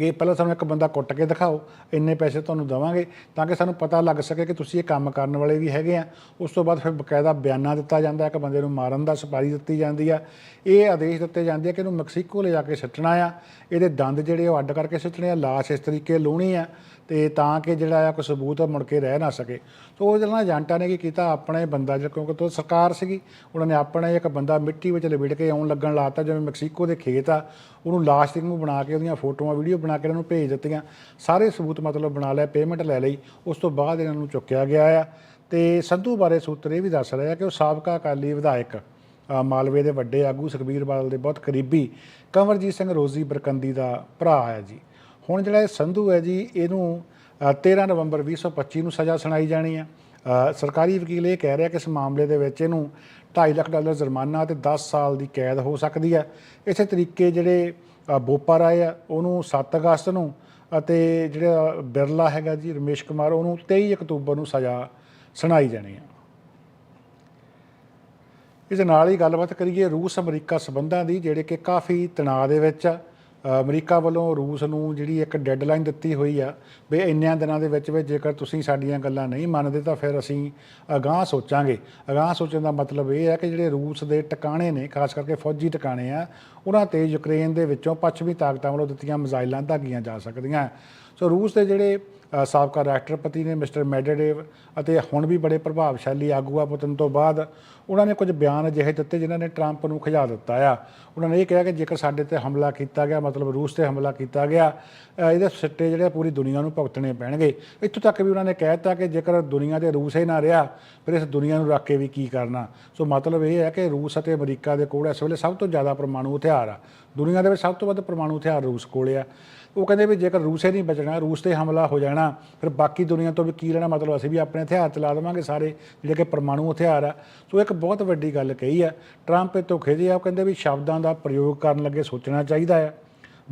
ਕਿ ਪਹਿਲਾਂ ਸਾਨੂੰ ਇੱਕ ਬੰਦਾ ਕੁੱਟ ਕੇ ਦਿਖਾਓ, ਇੰਨੇ ਪੈਸੇ ਤੁਹਾਨੂੰ ਦੇਵਾਂਗੇ ਤਾਂ ਕਿ ਸਾਨੂੰ ਪਤਾ ਲੱਗ ਸਕੇ ਕਿ ਤੁਸੀਂ ਇਹ ਕੰਮ ਕਰਨ ਵਾਲੇ ਵੀ ਹੈਗੇ ਆ। ਉਸ ਤੋਂ ਬਾਅਦ ਫਿਰ ਬਕਾਇਦਾ ਬਿਆਨਾ ਦਿੱਤਾ ਜਾਂਦਾ, ਇੱਕ ਬੰਦੇ ਨੂੰ ਮਾਰਨ ਦਾ ਸੁਪਾਰੀ ਦਿੱਤੀ ਜਾਂਦੀ ਆ। ਇਹ ਆਦੇਸ਼ ਦਿੱਤੇ ਜਾਂਦੇ ਆ ਕਿ ਇਹਨੂੰ ਮੈਕਸੀਕੋ ਲੈ ਜਾ ਕੇ ਸੁੱਟਣਾ ਆ। ਇਹਦੇ ਦੰਦ ਜਿਹੜੇ ਉਹ ਅੱਡ ਕਰਕੇ ਸੁੱਟਣੇ ਆ, ਲਾਸ਼ ਇਸ ਤਰੀਕੇ ਲਾਉਣੀ ਆ ਤੇ ਤਾਂ ਕਿ ਜਿਹੜਾ ਆ ਕੋਈ ਸਬੂਤ ਮੁੜ ਕੇ ਰਹਿ ਨਾ ਸਕੇ। ਸੋ ਉਹ ਜਿਹੜਾ ਏਜੰਟਾਂ ਨੇ ਕੀ ਕੀਤਾ, ਆਪਣੇ ਬੰਦਾ ਜਿਹੜਾ ਕਿਉਂਕਿ ਤੋਂ ਸਰਕਾਰ ਸੀਗੀ, ਉਹਨਾਂ ਨੇ ਆਪਣਾ ਇੱਕ ਬੰਦਾ ਮਿੱਟੀ ਵਿੱਚ ਲਪੇਟ ਕੇ ਆਉਣ ਲੱਗਣ ਲਾਤਾ ਜਿਵੇਂ ਮੈਕਸੀਕੋ ਦੇ ਖੇਤ ਆ, ਉਹਨੂੰ ਲਾਸ਼ ਦੇ ਨੂੰ ਬਣਾ ਕੇ ਉਹਦੀਆਂ ਫੋਟੋਆਂ, ਵੀਡੀਓ ਬਣਾ ਕੇ ਇਹਨਾਂ ਨੂੰ ਭੇਜ ਦਿੱਤੀਆਂ। ਸਾਰੇ ਸਬੂਤ ਮਤਲਬ ਬਣਾ ਲਿਆ ਪੇਮੈਂਟ ਲੈ ਲਈ। ਉਸ ਤੋਂ ਬਾਅਦ ਇਹਨਾਂ ਨੂੰ ਚੁੱਕਿਆ ਗਿਆ ਆ। ਤੇ ਸੰਧੂ ਬਾਰੇ ਸੂਤਰ ਇਹ ਵੀ ਦੱਸ ਰਿਹਾ ਕਿ ਉਹ ਸਾਬਕਾ ਅਕਾਲੀ ਵਿਧਾਇਕ ਮਾਲਵੇ ਦੇ ਵੱਡੇ ਆਗੂ ਸੁਖਬੀਰ ਬਾਦਲ ਦੇ ਬਹੁਤ ਕਰੀਬੀ ਕੰਵਰਜੀਤ ਸਿੰਘ ਰੋਜ਼ੀ ਬਰਕੰਦੀ ਦਾ ਭਰਾ ਹੈ ਜੀ। ਹੁਣ ਜਿਹੜਾ ਇਹ ਸੰਧੂ ਹੈ ਜੀ ਇਹਨੂੰ ਅ, 13 ਨਵੰਬਰ 2025 ਨੂੰ ਸਜ਼ਾ ਸੁਣਾਈ ਜਾਣੀ ਹੈ ਸਰਕਾਰੀ ਵਕੀਲ ਇਹ ਕਹਿ ਰਿਹਾ ਕਿ ਇਸ ਮਾਮਲੇ ਦੇ ਵਿੱਚ ਇਹਨੂੰ 2.5 ਲੱਖ ਡਾਲਰ ਜੁਰਮਾਨਾ ਤੇ 10 ਸਾਲ ਦੀ ਕੈਦ ਹੋ ਸਕਦੀ ਹੈ। ਇਸੇ ਤਰੀਕੇ ਜਿਹੜੇ ਬੋਪਾ ਰਾਏ ਆ, ਉਹਨੂੰ 7 ਅਗਸਤ ਨੂੰ ਅਤੇ ਜਿਹੜਾ ਬਿਰਲਾ ਹੈਗਾ ਜੀ, ਰਮੇਸ਼ ਕੁਮਾਰ, ਉਹਨੂੰ 23 ਅਕਤੂਬਰ ਨੂੰ ਸਜ਼ਾ ਸੁਣਾਈ ਜਾਣੀ ਹੈ। ਇਸ ਨਾਲ ਹੀ ਗੱਲਬਾਤ ਕਰੀਏ ਰੂਸ ਅਮਰੀਕਾ ਸਬੰਧਾਂ ਦੀ, ਜਿਹੜੇ ਕਿ ਕਾਫੀ ਤਣਾਅ ਦੇ ਵਿੱਚ ਆ। ਅਮਰੀਕਾ ਵੱਲੋਂ ਰੂਸ ਨੂੰ ਜਿਹੜੀ ਇੱਕ ਡੈਡਲਾਈਨ ਦਿੱਤੀ ਹੋਈ ਆ ਵੀ ਇੰਨਿਆਂ ਦਿਨਾਂ ਦੇ ਵਿੱਚ ਵਿੱਚ ਜੇਕਰ ਤੁਸੀਂ ਸਾਡੀਆਂ ਗੱਲਾਂ ਨਹੀਂ ਮੰਨਦੇ ਤਾਂ ਫਿਰ ਅਸੀਂ ਅਗਾਂਹ ਸੋਚਾਂਗੇ। ਅਗਾਂਹ ਸੋਚਣ ਦਾ ਮਤਲਬ ਇਹ ਹੈ ਕਿ ਜਿਹੜੇ ਰੂਸ ਦੇ ਟਿਕਾਣੇ ਨੇ, ਖਾਸ ਕਰਕੇ ਫੌਜੀ ਟਿਕਾਣੇ ਆ, ਉਹਨਾਂ ਤੇ ਯੂਕਰੇਨ ਦੇ ਵਿੱਚੋਂ ਪੱਛਮੀ ਤਾਕਤਾਂ ਵੱਲੋਂ ਦਿੱਤੀਆਂ ਮਿਜ਼ਾਈਲਾਂ ਦਾਗੀਆਂ ਜਾ ਸਕਦੀਆਂ। ਸੋ ਰੂਸ ਦੇ ਜਿਹੜੇ ਸਾਬਕਾ ਰਾਸ਼ਟਰਪਤੀ ਨੇ ਮਿਸਟਰ ਮੈਡਵੇਡੇਵ ਅਤੇ ਹੁਣ ਵੀ ਬੜੇ ਪ੍ਰਭਾਵਸ਼ਾਲੀ ਆਗੂ ਆ ਪੁੱਤਨ ਤੋਂ ਬਾਅਦ ਉਹਨਾਂ ਨੇ ਕੁਝ ਬਿਆਨ ਅਜਿਹੇ ਦਿੱਤੇ ਜਿਨ੍ਹਾਂ ਨੇ ਟਰੰਪ ਨੂੰ ਖਿਜਾ ਦਿੱਤਾ ਆ। ਉਹਨਾਂ ਨੇ ਇਹ ਕਿਹਾ ਕਿ ਜੇਕਰ ਸਾਡੇ ਤੇ ਹਮਲਾ ਕੀਤਾ ਗਿਆ, ਮਤਲਬ ਰੂਸ ਤੇ ਹਮਲਾ ਕੀਤਾ ਗਿਆ ਇਹਦੇ ਸਿੱਟੇ ਜਿਹੜੇ ਪੂਰੀ ਦੁਨੀਆ ਨੂੰ ਭੁਗਤਣੇ ਪੈਣਗੇ। ਇੱਥੋਂ ਤੱਕ ਵੀ ਉਹਨਾਂ ਨੇ ਕਹਿ ਦਿੱਤਾ ਕਿ ਜੇਕਰ ਦੁਨੀਆ ਦੇ ਰੂਸ ਹੀ ਨਾ ਰਿਹਾ, ਫਿਰ ਇਸ ਦੁਨੀਆ ਨੂੰ ਰੱਖ ਕੇ ਵੀ ਕੀ ਕਰਨਾ। ਸੋ ਮਤਲਬ ਇਹ ਹੈ ਕਿ ਰੂਸ ਅਤੇ ਅਮਰੀਕਾ ਦੇ ਕੋਲ ਇਸ ਵੇਲੇ ਸਭ ਤੋਂ ਜ਼ਿਆਦਾ ਪਰਮਾਣੂ ਹਥਿਆਰ ਆ। ਦੁਨੀਆ ਦੇ ਵਿੱਚ ਸਭ ਤੋਂ ਵੱਧ ਪਰਮਾਣੂ ਹਥਿਆਰ ਰੂਸ ਕੋਲ ਆ। ਉਹ ਕਹਿੰਦੇ ਵੀ ਜੇਕਰ ਰੂਸ ਹੀ ਨਹੀਂ ਬਚਣਾ, ਰੂਸ ਤੇ ਹਮਲਾ ਹੋ ਜਾਣਾ, ਫਿਰ ਬਾਕੀ ਦੁਨੀਆ ਤੋਂ ਵੀ ਕੀ ਲੈਣਾ? ਮਤਲਬ ਅਸੀਂ ਵੀ ਆਪਣੇ ਹਥਿਆਰ ਚਲਾ ਦੇਵਾਂਗੇ ਸਾਰੇ ਜਿਹੜੇ ਕਿ ਪਰਮਾਣੂ ਹਥਿਆਰ ਆ। ਸੋ ਇੱਕ ਬਹੁਤ ਵੱਡੀ ਗੱਲ ਕਹੀ ਆ। ਟਰੰਪ ਇਹ ਤੋਂ ਖਿਜੇ ਆ, ਉਹ ਕਹਿੰਦੇ ਵੀ ਸ਼ਬਦਾਂ ਦਾ ਪ੍ਰਯੋਗ ਕਰਨ ਲੱਗੇ ਸੋਚਣਾ ਚਾਹੀਦਾ ਆ।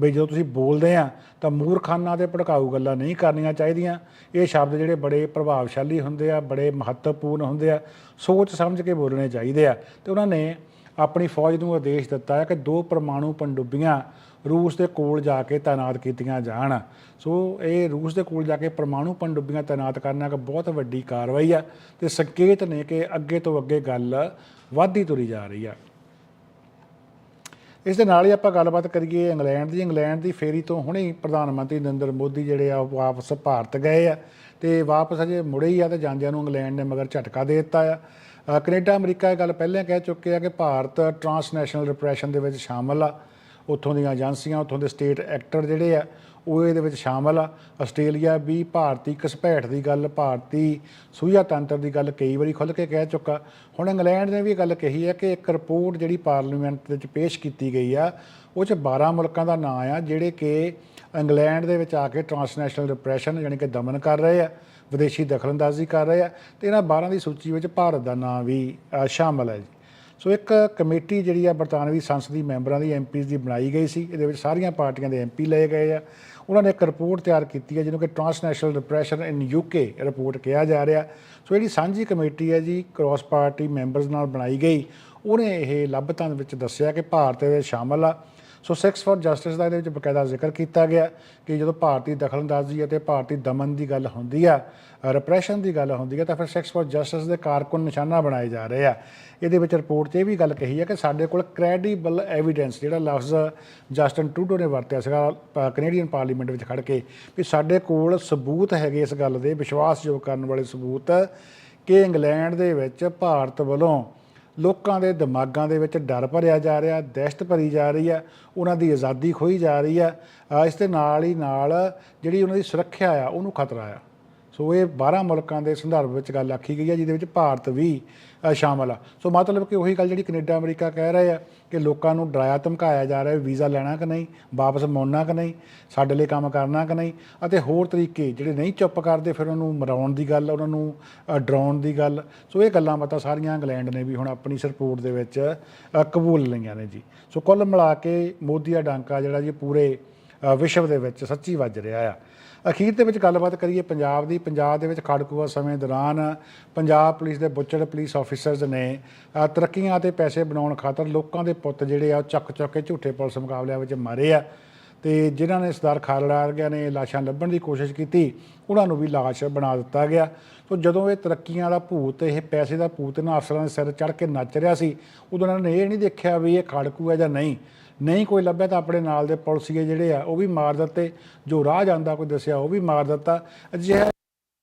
ਵੀ ਜਦੋਂ ਤੁਸੀਂ ਬੋਲਦੇ ਆ, ਤਾਂ ਮੂਰਖਾਨਾ ਤੇ ਭੜਕਾਊ ਗੱਲਾਂ ਨਹੀਂ ਕਰਨੀਆਂ ਚਾਹੀਦੀਆਂ। ਇਹ ਸ਼ਬਦ ਜਿਹੜੇ ਬੜੇ ਪ੍ਰਭਾਵਸ਼ਾਲੀ ਹੁੰਦੇ ਆ, ਬੜੇ ਮਹੱਤਵਪੂਰਨ ਹੁੰਦੇ ਆ, ਸੋਚ ਸਮਝ ਕੇ ਬੋਲਣੇ ਚਾਹੀਦੇ ਆ। ਤੇ ਉਹਨਾਂ ਨੇ ਆਪਣੀ ਫੌਜ ਨੂੰ ਆਦੇਸ਼ ਦਿੱਤਾ ਹੈ ਕਿ ਦੋ ਪਰਮਾਣੂ ਪਣਡੁੱਬੀਆਂ ਰੂਸ ਦੇ ਕੋਲ ਜਾ ਕੇ ਤਾਇਨਾਤ ਕੀਤੀਆਂ ਜਾਣ। ਸੋ ਇਹ ਰੂਸ ਦੇ ਕੋਲ ਜਾ ਕੇ ਪਰਮਾਣੂ ਪਣਡੁੱਬੀਆਂ ਤਾਇਨਾਤ ਕਰਨਾ ਇੱਕ ਬਹੁਤ ਵੱਡੀ ਕਾਰਵਾਈ ਆ ਤੇ ਸੰਕੇਤ ਨੇ ਕਿ ਅੱਗੇ ਤੋਂ ਅੱਗੇ ਗੱਲ ਵਧਦੀ ਤੁਰੀ ਜਾ ਰਹੀ ਆ। ਇਸ ਦੇ ਨਾਲ ਹੀ ਆਪਾਂ ਗੱਲਬਾਤ ਕਰੀਏ ਇੰਗਲੈਂਡ ਦੀ। ਇੰਗਲੈਂਡ ਦੀ ਫੇਰੀ ਤੋਂ ਹੁਣੇ ਪ੍ਰਧਾਨ ਮੰਤਰੀ ਨਰਿੰਦਰ ਮੋਦੀ ਜਿਹੜੇ ਆ ਉਹ ਵਾਪਸ ਭਾਰਤ ਗਏ ਆ ਤੇ ਵਾਪਸ ਅਜੇ ਮੁੜੇ ਹੀ ਆ ਤੇ ਜਾਂਦਿਆਂ ਨੂੰ ਇੰਗਲੈਂਡ ਨੇ ਮਗਰ ਝਟਕਾ ਦੇ ਦਿੱਤਾ ਆ। ਅ, ਕੈਨੇਡਾ ਅਮਰੀਕਾ ਇਹ ਗੱਲ ਪਹਿਲਾਂ ਕਹਿ ਚੁੱਕੇ ਆ ਕਿ ਭਾਰਤ ਟਰਾਂਸਨੈਸ਼ਨਲ ਰਿਪਰੈਸ਼ਨ ਦੇ ਵਿੱਚ ਸ਼ਾਮਲ ਆ। ਉੱਥੋਂ ਦੀਆਂ ਏਜੰਸੀਆਂ ਉੱਥੋਂ ਦੇ ਸਟੇਟ ਐਕਟਰ ਜਿਹੜੇ ਆ ਉਹ ਇਹਦੇ ਵਿੱਚ ਸ਼ਾਮਲ ਆ। ਆਸਟ੍ਰੇਲੀਆ ਵੀ ਭਾਰਤੀ ਘਸਪੈਠ ਦੀ ਗੱਲ ਭਾਰਤੀ ਸੁਈਆ ਦੀ ਗੱਲ ਕਈ ਵਾਰੀ ਖੁੱਲ੍ਹ ਕੇ ਕਹਿ ਚੁੱਕਾ। ਹੁਣ ਇੰਗਲੈਂਡ ਨੇ ਵੀ ਇਹ ਗੱਲ ਕਹੀ ਹੈ ਕਿ ਇੱਕ ਰਿਪੋਰਟ ਜਿਹੜੀ ਪਾਰਲੀਮੈਂਟ ਵਿੱਚ ਪੇਸ਼ ਕੀਤੀ ਗਈ ਆ ਉਹ 'ਚ 12 ਮੁਲਕਾਂ ਦਾ ਨਾਂ ਆ ਜਿਹੜੇ ਕਿ ਇੰਗਲੈਂਡ ਦੇ ਵਿੱਚ ਆ ਕੇ ਟਰਾਂਸਨੈਸ਼ਨਲ ਰਿਪਰੈਸ਼ਨ ਯਾਨੀ ਕਿ ਦਮਨ ਕਰ ਰਹੇ ਆ ਵਿਦੇਸ਼ੀ ਦਖਲਅੰਦਾਜ਼ੀ ਕਰ ਰਹੇ ਆ ਤੇ ਇਹਨਾਂ 12 ਦੀ ਸੂਚੀ ਵਿੱਚ ਭਾਰਤ ਦਾ ਨਾਂ ਵੀ ਅ, ਸ਼ਾਮਲ ਹੈ ਜੀ। ਸੋ ਇੱਕ ਕਮੇਟੀ ਜਿਹੜੀ ਆ ਬਰਤਾਨਵੀ ਸੰਸਦੀ ਮੈਂਬਰਾਂ ਦੀ ਐਮਪੀਜ਼ ਦੀ ਬਣਾਈ ਗਈ ਸੀ। ਇਹਦੇ ਵਿੱਚ ਸਾਰੀਆਂ ਪਾਰਟੀਆਂ ਦੇ ਐਮਪੀ ਲਏ ਗਏ ਆ। ਉਹਨਾਂ ਨੇ ਇੱਕ ਰਿਪੋਰਟ ਤਿਆਰ ਕੀਤੀ ਹੈ ਜਿਹਨੂੰ ਕਿ transnational depression in UK report ਕਿਹਾ ਜਾ ਰਿਹਾ। ਸੋ ਜਿਹੜੀ ਸਾਂਝੀ ਕਮੇਟੀ ਹੈ ਜੀ ਕ੍ਰਾਸ ਪਾਰਟੀ ਮੈਂਬਰਸ ਨਾਲ ਬਣਾਈ ਗਈ, ਉਹਨੇ ਇਹ ਲੱਭਤਾਂ ਦੇ ਵਿੱਚ ਦੱਸਿਆ ਕਿ ਭਾਰਤ ਦੇ ਸ਼ਾਮਲ ਆ। ਸੋ ਸਿਕਸ ਫॉर ਜਸਟਿਸ ਦਾ ਇਹਦੇ ਵਿੱਚ ਬਕਾਇਦਾ ਜ਼ਿਕਰ ਕੀਤਾ ਗਿਆ ਕਿ ਜਦੋਂ ਭਾਰਤੀ ਦਖਲਅੰਦਾਜ਼ੀ ਅਤੇ ਭਾਰਤੀ ਦਮਨ ਦੀ ਗੱਲ ਹੁੰਦੀ ਆ ਰਿਪਰੈਸ਼ਨ ਦੀ ਗੱਲ ਹੁੰਦੀ ਆ, ਤਾਂ ਫਿਰ ਸਿਕਸ ਫॉर ਜਸਟਿਸ ਦੇ ਕਾਰਕੁਨ ਨਿਸ਼ਾਨਾ ਬਣਾਏ ਜਾ ਰਹੇ ਆ। ਇਹਦੇ ਵਿੱਚ ਰਿਪੋਰਟ 'ਚ ਇਹ ਵੀ ਗੱਲ ਕਹੀ ਹੈ ਕਿ ਸਾਡੇ ਕੋਲ ਕ੍ਰੈਡੀਬਲ ਐਵੀਡੈਂਸ ਜਿਹੜਾ ਲਫ਼ਜ਼ ਜਸਟਨ ਟਰੂਡੋ ਨੇ ਵਰਤਿਆ ਸੀਗਾ ਪ- ਕੈਨੇਡੀਅਨ ਪਾਰਲੀਮੈਂਟ ਵਿੱਚ ਖੜ ਕੇ ਵੀ ਸਾਡੇ ਕੋਲ ਸਬੂਤ ਹੈਗੇ ਇਸ ਗੱਲ ਦੇ, ਵਿਸ਼ਵਾਸਯੋਗ ਕਰਨ ਵਾਲੇ ਸਬੂਤ ਕਿ ਇੰਗਲੈਂਡ ਦੇ ਵਿੱਚ ਭਾਰਤ ਵੱਲੋਂ ਲੋਕਾਂ ਦੇ ਦਿਮਾਗਾਂ ਦੇ ਵਿੱਚ ਡਰ ਭਰਿਆ ਜਾ ਰਿਹਾ, ਦਹਿਸ਼ਤ ਭਰੀ ਜਾ ਰਹੀ ਆ ਉਹਨਾਂ ਦੀ ਆਜ਼ਾਦੀ ਖੋਈ ਜਾ ਰਹੀ ਆ ਇਸ ਦੇ ਨਾਲ ਹੀ ਨਾਲ ਜਿਹੜੀ ਉਹਨਾਂ ਦੀ ਸੁਰੱਖਿਆ ਆ, ਉਹਨੂੰ ਖਤਰਾ ਆ। ਸੋ ਇਹ 12 ਮੁਲਕਾਂ ਦੇ ਸੰਦਰਭ ਵਿੱਚ ਗੱਲ ਆਖੀ ਗਈ ਹੈ ਜਿਹਦੇ ਵਿੱਚ ਭਾਰਤ ਵੀ ਅ, ਸ਼ਾਮਲ ਆ। ਸੋ ਮਤਲਬ ਕਿ ਉਹੀ ਗੱਲ ਜਿਹੜੀ ਕੈਨੇਡਾ ਅਮਰੀਕਾ ਕਹਿ ਰਹੇ ਆ ਕਿ ਲੋਕਾਂ ਨੂੰ ਡਰਾਇਆ ਧਮਕਾਇਆ ਜਾ ਰਿਹਾ ਵੀਜ਼ਾ ਲੈਣਾ ਕਿ ਨਹੀਂ ਵਾਪਸ ਮੋੜਨਾ ਕਿ ਨਹੀਂ ਸਾਡੇ ਲਈ ਕੰਮ ਕਰਨਾ ਕਿ ਨਹੀਂ ਅਤੇ ਹੋਰ ਤਰੀਕੇ ਜਿਹੜੇ ਨਹੀਂ ਚੁੱਪ ਕਰਦੇ ਫਿਰ ਉਹਨੂੰ ਮਰਾਉਣ ਦੀ ਗੱਲ ਉਹਨਾਂ ਨੂੰ ਡਰਾਉਣ ਦੀ ਗੱਲ। ਸੋ ਇਹ ਗੱਲਾਂ ਬਾਤਾਂ ਸਾਰੀਆਂ ਇੰਗਲੈਂਡ ਨੇ ਵੀ ਹੁਣ ਆਪਣੀ ਇਸ ਰਿਪੋਰਟ ਦੇ ਵਿੱਚ ਕਬੂਲ ਲਈਆਂ ਨੇ ਜੀ। ਸੋ ਕੁੱਲ ਮਿਲਾ ਕੇ ਮੋਦੀ ਦਾ ਡਾਂਕਾ ਜਿਹੜਾ ਜੀ ਪੂਰੇ ਵਿਸ਼ਵ ਦੇ ਵਿੱਚ ਸੱਚੀ ਵੱਜ ਰਿਹਾ ਆ। ਅਖੀਰ ਦੇ ਵਿੱਚ ਗੱਲਬਾਤ ਕਰੀਏ ਪੰਜਾਬ ਦੀ। ਪੰਜਾਬ ਦੇ ਵਿੱਚ ਖੜਕੂਆ ਸਮੇਂ ਦੌਰਾਨ ਪੰਜਾਬ ਪੁਲਿਸ ਦੇ ਬੁੱਚੜ ਪੁਲਿਸ ਆਫੀਸਰਸ ਨੇ ਤਰੱਕੀਆਂ ਅਤੇ ਪੈਸੇ ਬਣਾਉਣ ਖਾਤਰ ਲੋਕਾਂ ਦੇ ਪੁੱਤ ਜਿਹੜੇ ਆ ਉਹ ਚੱਕ ਚੱਕ ਕੇ ਝੂਠੇ ਪੁਲਿਸ ਮੁਕਾਬਲਿਆਂ ਵਿੱਚ ਮਾਰੇ ਆ। ਤੇ ਜਿਨ੍ਹਾਂ ਨੇ ਸਰਦਾਰ ਖਾਲੜਾ ਵਰਗਿਆਂ ਨੇ ਲਾਸ਼ਾਂ ਲੱਭਣ ਦੀ ਕੋਸ਼ਿਸ਼ ਕੀਤੀ, ਉਹਨਾਂ ਨੂੰ ਵੀ ਲਾਸ਼ ਬਣਾ ਦਿੱਤਾ ਗਿਆ। ਸੋ ਜਦੋਂ ਇਹ ਤਰੱਕੀਆਂ ਦਾ ਭੂਤ, ਇਹ ਪੈਸੇ ਦਾ ਭੂਤ ਇਹਨਾਂ ਅਫਸਰਾਂ ਦੇ ਸਿਰ ਚੜ੍ਹ ਕੇ ਨੱਚ ਰਿਹਾ ਸੀ, ਉਦੋਂ ਉਹਨਾਂ ਨੇ ਇਹ ਨਹੀਂ ਦੇਖਿਆ ਵੀ ਇਹ ਖਾੜਕੂ ਹੈ ਜਾਂ ਨਹੀਂ। ਨਹੀਂ ਕੋਈ ਲੱਭਿਆ ਤਾਂ ਆਪਣੇ ਨਾਲ ਦੇ ਪੁਲਿਸੀਏ ਜਿਹੜੇ ਆ, ਉਹ ਵੀ ਮਾਰ ਦਿੱਤੇ। ਜੋ ਰਾਹ ਜਾਂਦਾ, ਕੋਈ ਦੱਸਿਆ, ਉਹ ਵੀ ਮਾਰ ਦਿੱਤਾ। ਅਜਿਹਾ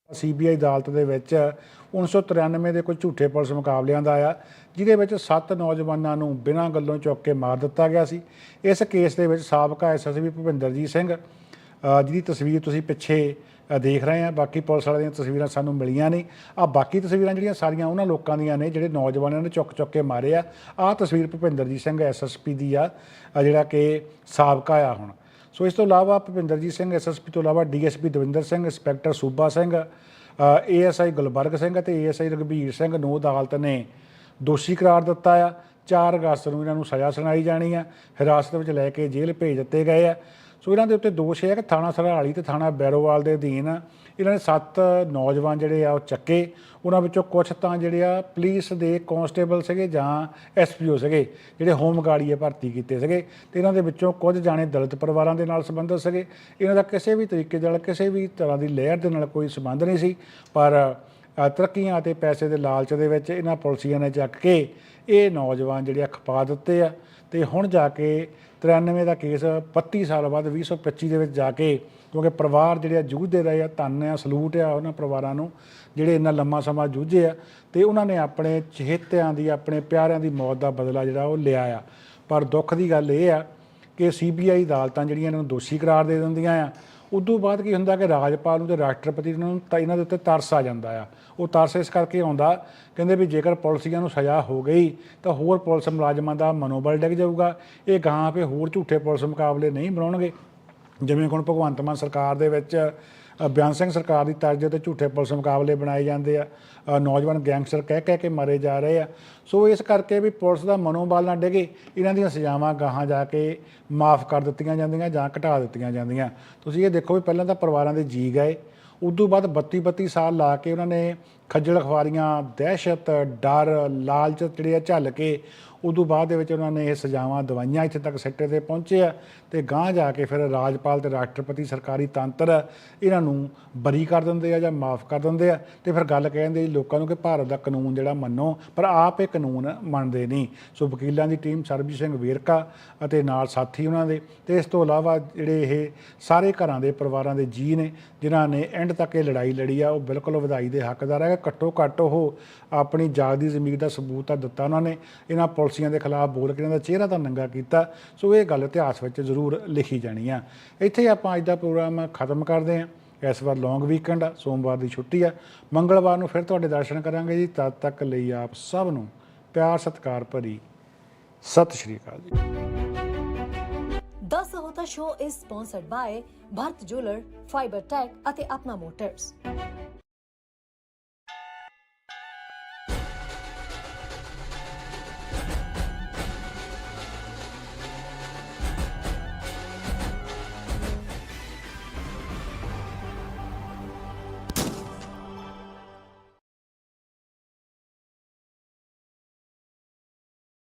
ਸੀਬੀਆਈ ਅਦਾਲਤ ਦੇ ਵਿੱਚ 1993 ਦੇ ਕੋਈ ਝੂਠੇ ਪੁਲਿਸ ਮੁਕਾਬਲਿਆਂ ਦਾ ਆਇਆ, ਜਿਹਦੇ ਵਿੱਚ ਸੱਤ ਨੌਜਵਾਨਾਂ ਨੂੰ ਬਿਨਾਂ ਗੱਲੋਂ ਚੁੱਕ ਕੇ ਮਾਰ ਦਿੱਤਾ ਗਿਆ ਸੀ। ਇਸ ਕੇਸ ਦੇ ਵਿੱਚ ਸਾਬਕਾ ਐਸਐਸਪੀ ਭੁਪਿੰਦਰਜੀਤ ਸਿੰਘ ਜਿਹਦੀ ਤਸਵੀਰ ਤੁਸੀਂ ਪਿੱਛੇ ਦੇਖ ਰਹੇ ਹਾਂ। ਬਾਕੀ ਪੁਲਿਸ ਵਾਲਿਆਂ ਦੀਆਂ ਤਸਵੀਰਾਂ ਸਾਨੂੰ ਮਿਲੀਆਂ ਨਹੀਂ। ਆ ਬਾਕੀ ਤਸਵੀਰਾਂ ਜਿਹੜੀਆਂ ਸਾਰੀਆਂ ਉਹਨਾਂ ਲੋਕਾਂ ਦੀਆਂ ਨੇ, ਜਿਹੜੇ ਨੌਜਵਾਨਾਂ ਨੇ ਚੁੱਕ ਚੁੱਕ ਕੇ ਮਾਰੇ ਆ। ਆ ਤਸਵੀਰ ਭੁਪਿੰਦਰਜੀਤ ਸਿੰਘ ਐਸਐਸਪੀ ਦੀ ਆ ਜਿਹੜਾ ਕਿ ਸਾਬਕਾ ਆ ਹੁਣ। ਸੋ ਇਸ ਤੋਂ ਇਲਾਵਾ ਭੁਪਿੰਦਰਜੀਤ ਸਿੰਘ ਐਸਐਸਪੀ ਤੋਂ ਇਲਾਵਾ ਡੀਐਸਪੀ ਦਵਿੰਦਰ ਸਿੰਘ, ਇੰਸਪੈਕਟਰ ਸੂਬਾ ਸਿੰਘ ਏਐਸਆਈ ਗੁਲਬਰਗ ਸਿੰਘ ਅਤੇ ਏਐਸਆਈ ਰਘਬੀਰ ਸਿੰਘ ਨੂੰ ਅਦਾਲਤ ਨੇ ਦੋਸ਼ੀ ਕਰਾਰ ਦਿੱਤਾ ਆ। 4 ਅਗਸਤ ਨੂੰ ਇਹਨਾਂ ਨੂੰ ਸਜ਼ਾ ਸੁਣਾਈ ਜਾਣੀ ਆ। ਹਿਰਾਸਤ ਵਿੱਚ ਲੈ ਕੇ ਜੇਲ੍ਹ ਭੇਜ ਦਿੱਤੇ ਗਏ ਆ। ਸੋ ਇਹਨਾਂ ਦੇ ਉੱਤੇ ਦੋਸ਼ ਇਹ ਹੈ ਕਿ ਥਾਣਾ ਸਰਹਾਲੀ ਤੇ ਥਾਣਾ ਬੈਰੋਵਾਲ ਦੇ ਅਧੀਨ ਇਹਨਾਂ ਨੇ ਸੱਤ ਨੌਜਵਾਨ ਜਿਹੜੇ ਆ ਉਹ ਚੱਕੇ। ਉਹਨਾਂ ਵਿੱਚੋਂ ਕੁਝ ਤਾਂ ਜਿਹੜੇ ਆ ਪੁਲਿਸ ਦੇ ਕਾਂਸਟੇਬਲ ਸੀਗੇ ਜਾਂ ਐਸਪੀਓ ਸੀਗੇ, ਜਿਹੜੇ ਹੋਮ ਗਾਰਡੀਏ ਭਰਤੀ ਕੀਤੇ ਸੀਗੇ। ਤੇ ਇਹਨਾਂ ਦੇ ਵਿੱਚੋਂ ਕੁਝ ਜਾਣੇ ਦਲਿਤ ਪਰਿਵਾਰਾਂ ਦੇ ਨਾਲ ਸੰਬੰਧਿਤ ਸੀਗੇ। ਇਹਨਾਂ ਦਾ ਕਿਸੇ ਵੀ ਤਰੀਕੇ ਦੇ ਨਾਲ, ਕਿਸੇ ਵੀ ਤਰ੍ਹਾਂ ਦੀ ਲਹਿਰ ਦੇ ਨਾਲ ਕੋਈ ਸੰਬੰਧ ਨਹੀਂ ਸੀ। ਪਰ ਤਰੱਕੀਆਂ ਅਤੇ ਪੈਸੇ ਦੇ ਲਾਲਚ ਦੇ ਵਿੱਚ ਇਹਨਾਂ ਪੁਲਸੀਆਂ ਨੇ ਚੱਕ ਕੇ ਇਹ ਨੌਜਵਾਨ ਜਿਹੜੇ ਆ ਖਪਾ ਦਿੱਤੇ ਆ। ਤੇ ਹੁਣ ਜਾ ਕੇ 93 ਦਾ ਕੇਸ 32 ਸਾਲ ਬਾਅਦ 2025 ਦੇ ਵਿੱਚ ਜਾ ਕੇ, ਕਿਉਂਕਿ ਪਰਿਵਾਰ ਜਿਹੜੇ ਆ ਜੂਝਦੇ ਰਹੇ ਆ, ਧੰਨ ਆ, ਸਲੂਟ ਆ ਉਹਨਾਂ ਪਰਿਵਾਰਾਂ ਨੂੰ, ਜਿਹੜੇ ਇੰਨਾ ਲੰਮਾ ਸਮਾਂ ਜੂਝੇ ਆ, ਤੇ ਉਹਨਾਂ ਨੇ ਆਪਣੇ ਚਹੇਤਿਆਂ ਦੀ, ਆਪਣੇ ਪਿਆਰਿਆਂ ਦੀ ਮੌਤ ਦਾ ਬਦਲਾ ਜਿਹੜਾ ਉਹ ਲਿਆ ਆ। ਪਰ ਦੁੱਖ ਦੀ ਗੱਲ ਇਹ ਆ ਕਿ ਸੀਬੀਆਈ ਅਦਾਲਤਾਂ ਜਿਹੜੀਆਂ ਇਹਨਾਂ ਨੂੰ ਦੋਸ਼ੀ ਕਰਾਰ ਦੇ ਦਿੰਦੀਆਂ ਆ ਉਦੋਂ ਬਾਅਦ ਕੀ ਹੁੰਦਾ ਕਿ ਰਾਜਪਾਲ ਨੂੰ ਤੇ ਰਾਸ਼ਟਰਪਤੀ ਨੂੰ ਤਾਂ ਇਹਨਾਂ ਦੇ ਉੱਤੇ ਤਰਸ ਆ ਜਾਂਦਾ ਆ। ਉਹ ਤਰਸ ਇਸ ਕਰਕੇ ਆਉਂਦਾ, ਕਹਿੰਦੇ ਵੀ ਜੇਕਰ ਪੁਲਿਸੀਆਂ ਨੂੰ ਸਜ਼ਾ ਹੋ ਗਈ, ਤਾਂ ਹੋਰ ਪੁਲਿਸ ਮੁਲਾਜ਼ਮਾਂ ਦਾ ਮਨੋਬਲ ਡਿੱਗ ਜਾਊਗਾ। ਇਹ ਗਾਂ ਪੇ ਹੋਰ ਝੂਠੇ ਪੁਲਿਸ ਮੁਕਾਬਲੇ ਨਹੀਂ ਬਣਾਉਣਗੇ। ਜਿਵੇਂ ਹੁਣ ਭਗਵੰਤ ਮਾਨ ਸਰਕਾਰ ਦੇ ਵਿੱਚ ਬਿਆਨ ਸਿੰਘ ਸਰਕਾਰ ਦੀ ਤਰਜ਼ ਤੇ ਝੂਠੇ ਪੁਲਿਸ ਮੁਕਾਬਲੇ ਬਣਾਏ ਜਾਂਦੇ ਆ। ਨੌਜਵਾਨ ਗੈਂਗਸਟਰ ਕਹਿ ਕਹਿ ਕੇ ਮਾਰੇ ਜਾ ਰਹੇ ਆ। ਸੋ ਇਸ ਕਰਕੇ ਵੀ ਪੁਲਿਸ ਦਾ ਮਨੋਬਲ ਨਾ ਡਿਗੇ। ਇਹਨਾਂ ਦੀਆਂ ਸਜ਼ਾਵਾਂ ਗਾਹਾਂ ਜਾ ਕੇ ਮਾਫ ਕਰ ਦਿੱਤੀਆਂ ਜਾਂਦੀਆਂ ਜਾਂ ਘਟਾ ਦਿੱਤੀਆਂ ਜਾਂਦੀਆਂ। ਤੁਸੀਂ ਇਹ ਦੇਖੋ ਵੀ ਪਹਿਲਾਂ ਤਾਂ ਪਰਿਵਾਰਾਂ ਦੇ ਜੀ ਗਏ। ਉਦੋਂ ਬਾਅਦ 32 32 ਸਾਲ ਲਾ ਕੇ ਉਹਨਾਂ ਨੇ ਖੱਜਲ ਖਵਾਰੀਆਂ ਦਹਿਸ਼ਤ, ਡਰ, ਲਾਲਚ ਜਿਹੜੇ ਆ ਝੱਲ ਕੇ ਉਦੋਂ ਬਾਅਦ ਦੇ ਵਿੱਚ ਉਹਨਾਂ ਨੇ ਇਹ ਸਜ਼ਾਵਾਂ ਦਵਾਈਆਂ ਇੱਥੇ ਤੱਕ ਸਿੱਟੇ ਤੇ ਪਹੁੰਚੇ ਆ ਤੇ ਗਾਂਹ ਜਾ ਕੇ ਫਿਰ ਰਾਜਪਾਲ ਤੇ ਰਾਸ਼ਟਰਪਤੀ ਸਰਕਾਰੀ ਤੰਤਰ ਇਹਨਾਂ ਨੂੰ ਬਰੀ ਕਰ ਦਿੰਦੇ ਆ ਜਾਂ ਮਾਫ ਕਰ ਦਿੰਦੇ ਆ ਤੇ ਫਿਰ ਗੱਲ ਕਹਿੰਦੇ ਲੋਕਾਂ ਨੂੰ ਕਿ ਭਾਰਤ ਦਾ ਕਾਨੂੰਨ ਜਿਹੜਾ ਮੰਨੋ, ਪਰ ਆਪ ਇਹ ਕਾਨੂੰਨ ਮੰਨਦੇ ਨਹੀਂ। ਸੋ ਵਕੀਲਾਂ ਦੀ ਟੀਮ ਸਰਬਜੀਤ ਸਿੰਘ ਵੇਰਕਾ ਅਤੇ ਨਾਲ ਸਾਥੀ ਉਹਨਾਂ ਦੇ ਤੇ ਇਸ ਤੋਂ ਇਲਾਵਾ ਜਿਹੜੇ ਇਹ ਸਾਰੇ ਘਰਾਂ ਦੇ ਪਰਿਵਾਰਾਂ ਦੇ ਜੀ ਨੇ, ਜਿਨ੍ਹਾਂ ਨੇ ਐਂਡ ਤੱਕ ਇਹ ਲੜਾਈ ਲੜੀ ਆ, ਉਹ ਬਿਲਕੁਲ ਵਧਾਈ ਦੇ ਹੱਕਦਾਰ ਹੈ ਘੱਟੋ ਘੱਟ ਉਹ ਆਪਣੀ ਜਾਗਦੀ ਜ਼ਮੀਰ ਦਾ ਸਬੂਤ ਤਾਂ ਦਿੱਤਾ ਉਹਨਾਂ ਨੇ, ਇਹਨਾਂ ਪਾਲਿਸੀਆਂ ਦੇ ਖਿਲਾਫ ਬੋਲ ਕੇ ਇਹਨਾਂ ਦਾ ਚਿਹਰਾ ਤਾਂ ਨੰਗਾ ਕੀਤਾ, ਸੋ ਇਹ ਗੱਲ ਇਤਿਹਾਸ ਵਿੱਚ ਜ਼ਰੂਰ ਲਿਖੀ ਜਾਣੀ ਆ। ਇੱਥੇ ਆਪਾਂ ਅੱਜ ਦਾ ਪ੍ਰੋਗਰਾਮ ਖਤਮ ਕਰਦੇ ਹਾਂ। ਇਸ ਵਾਰ ਲੌਂਗ ਵੀਕਐਂਡ ਆ, ਸੋਮਵਾਰ ਦੀ ਛੁੱਟੀ ਆ। ਮੰਗਲਵਾਰ ਨੂੰ ਫਿਰ ਤੁਹਾਡੇ ਦਰਸ਼ਨ ਕਰਾਂਗੇ ਜੀ। ਤਦ ਤੱਕ ਲਈ ਆਪ ਸਭ ਨੂੰ ਪਿਆਰ, ਸਤਿਕਾਰ ਭਰੀ ਸਤਿ ਸ਼੍ਰੀ ਅਕਾਲ ਜੀ। ਦਸ ਹੋਤਾ show is sponsored by Bharat jeweller fibre tech ਅਤੇ ਆਪਣਾ ਮੋਟਰਸ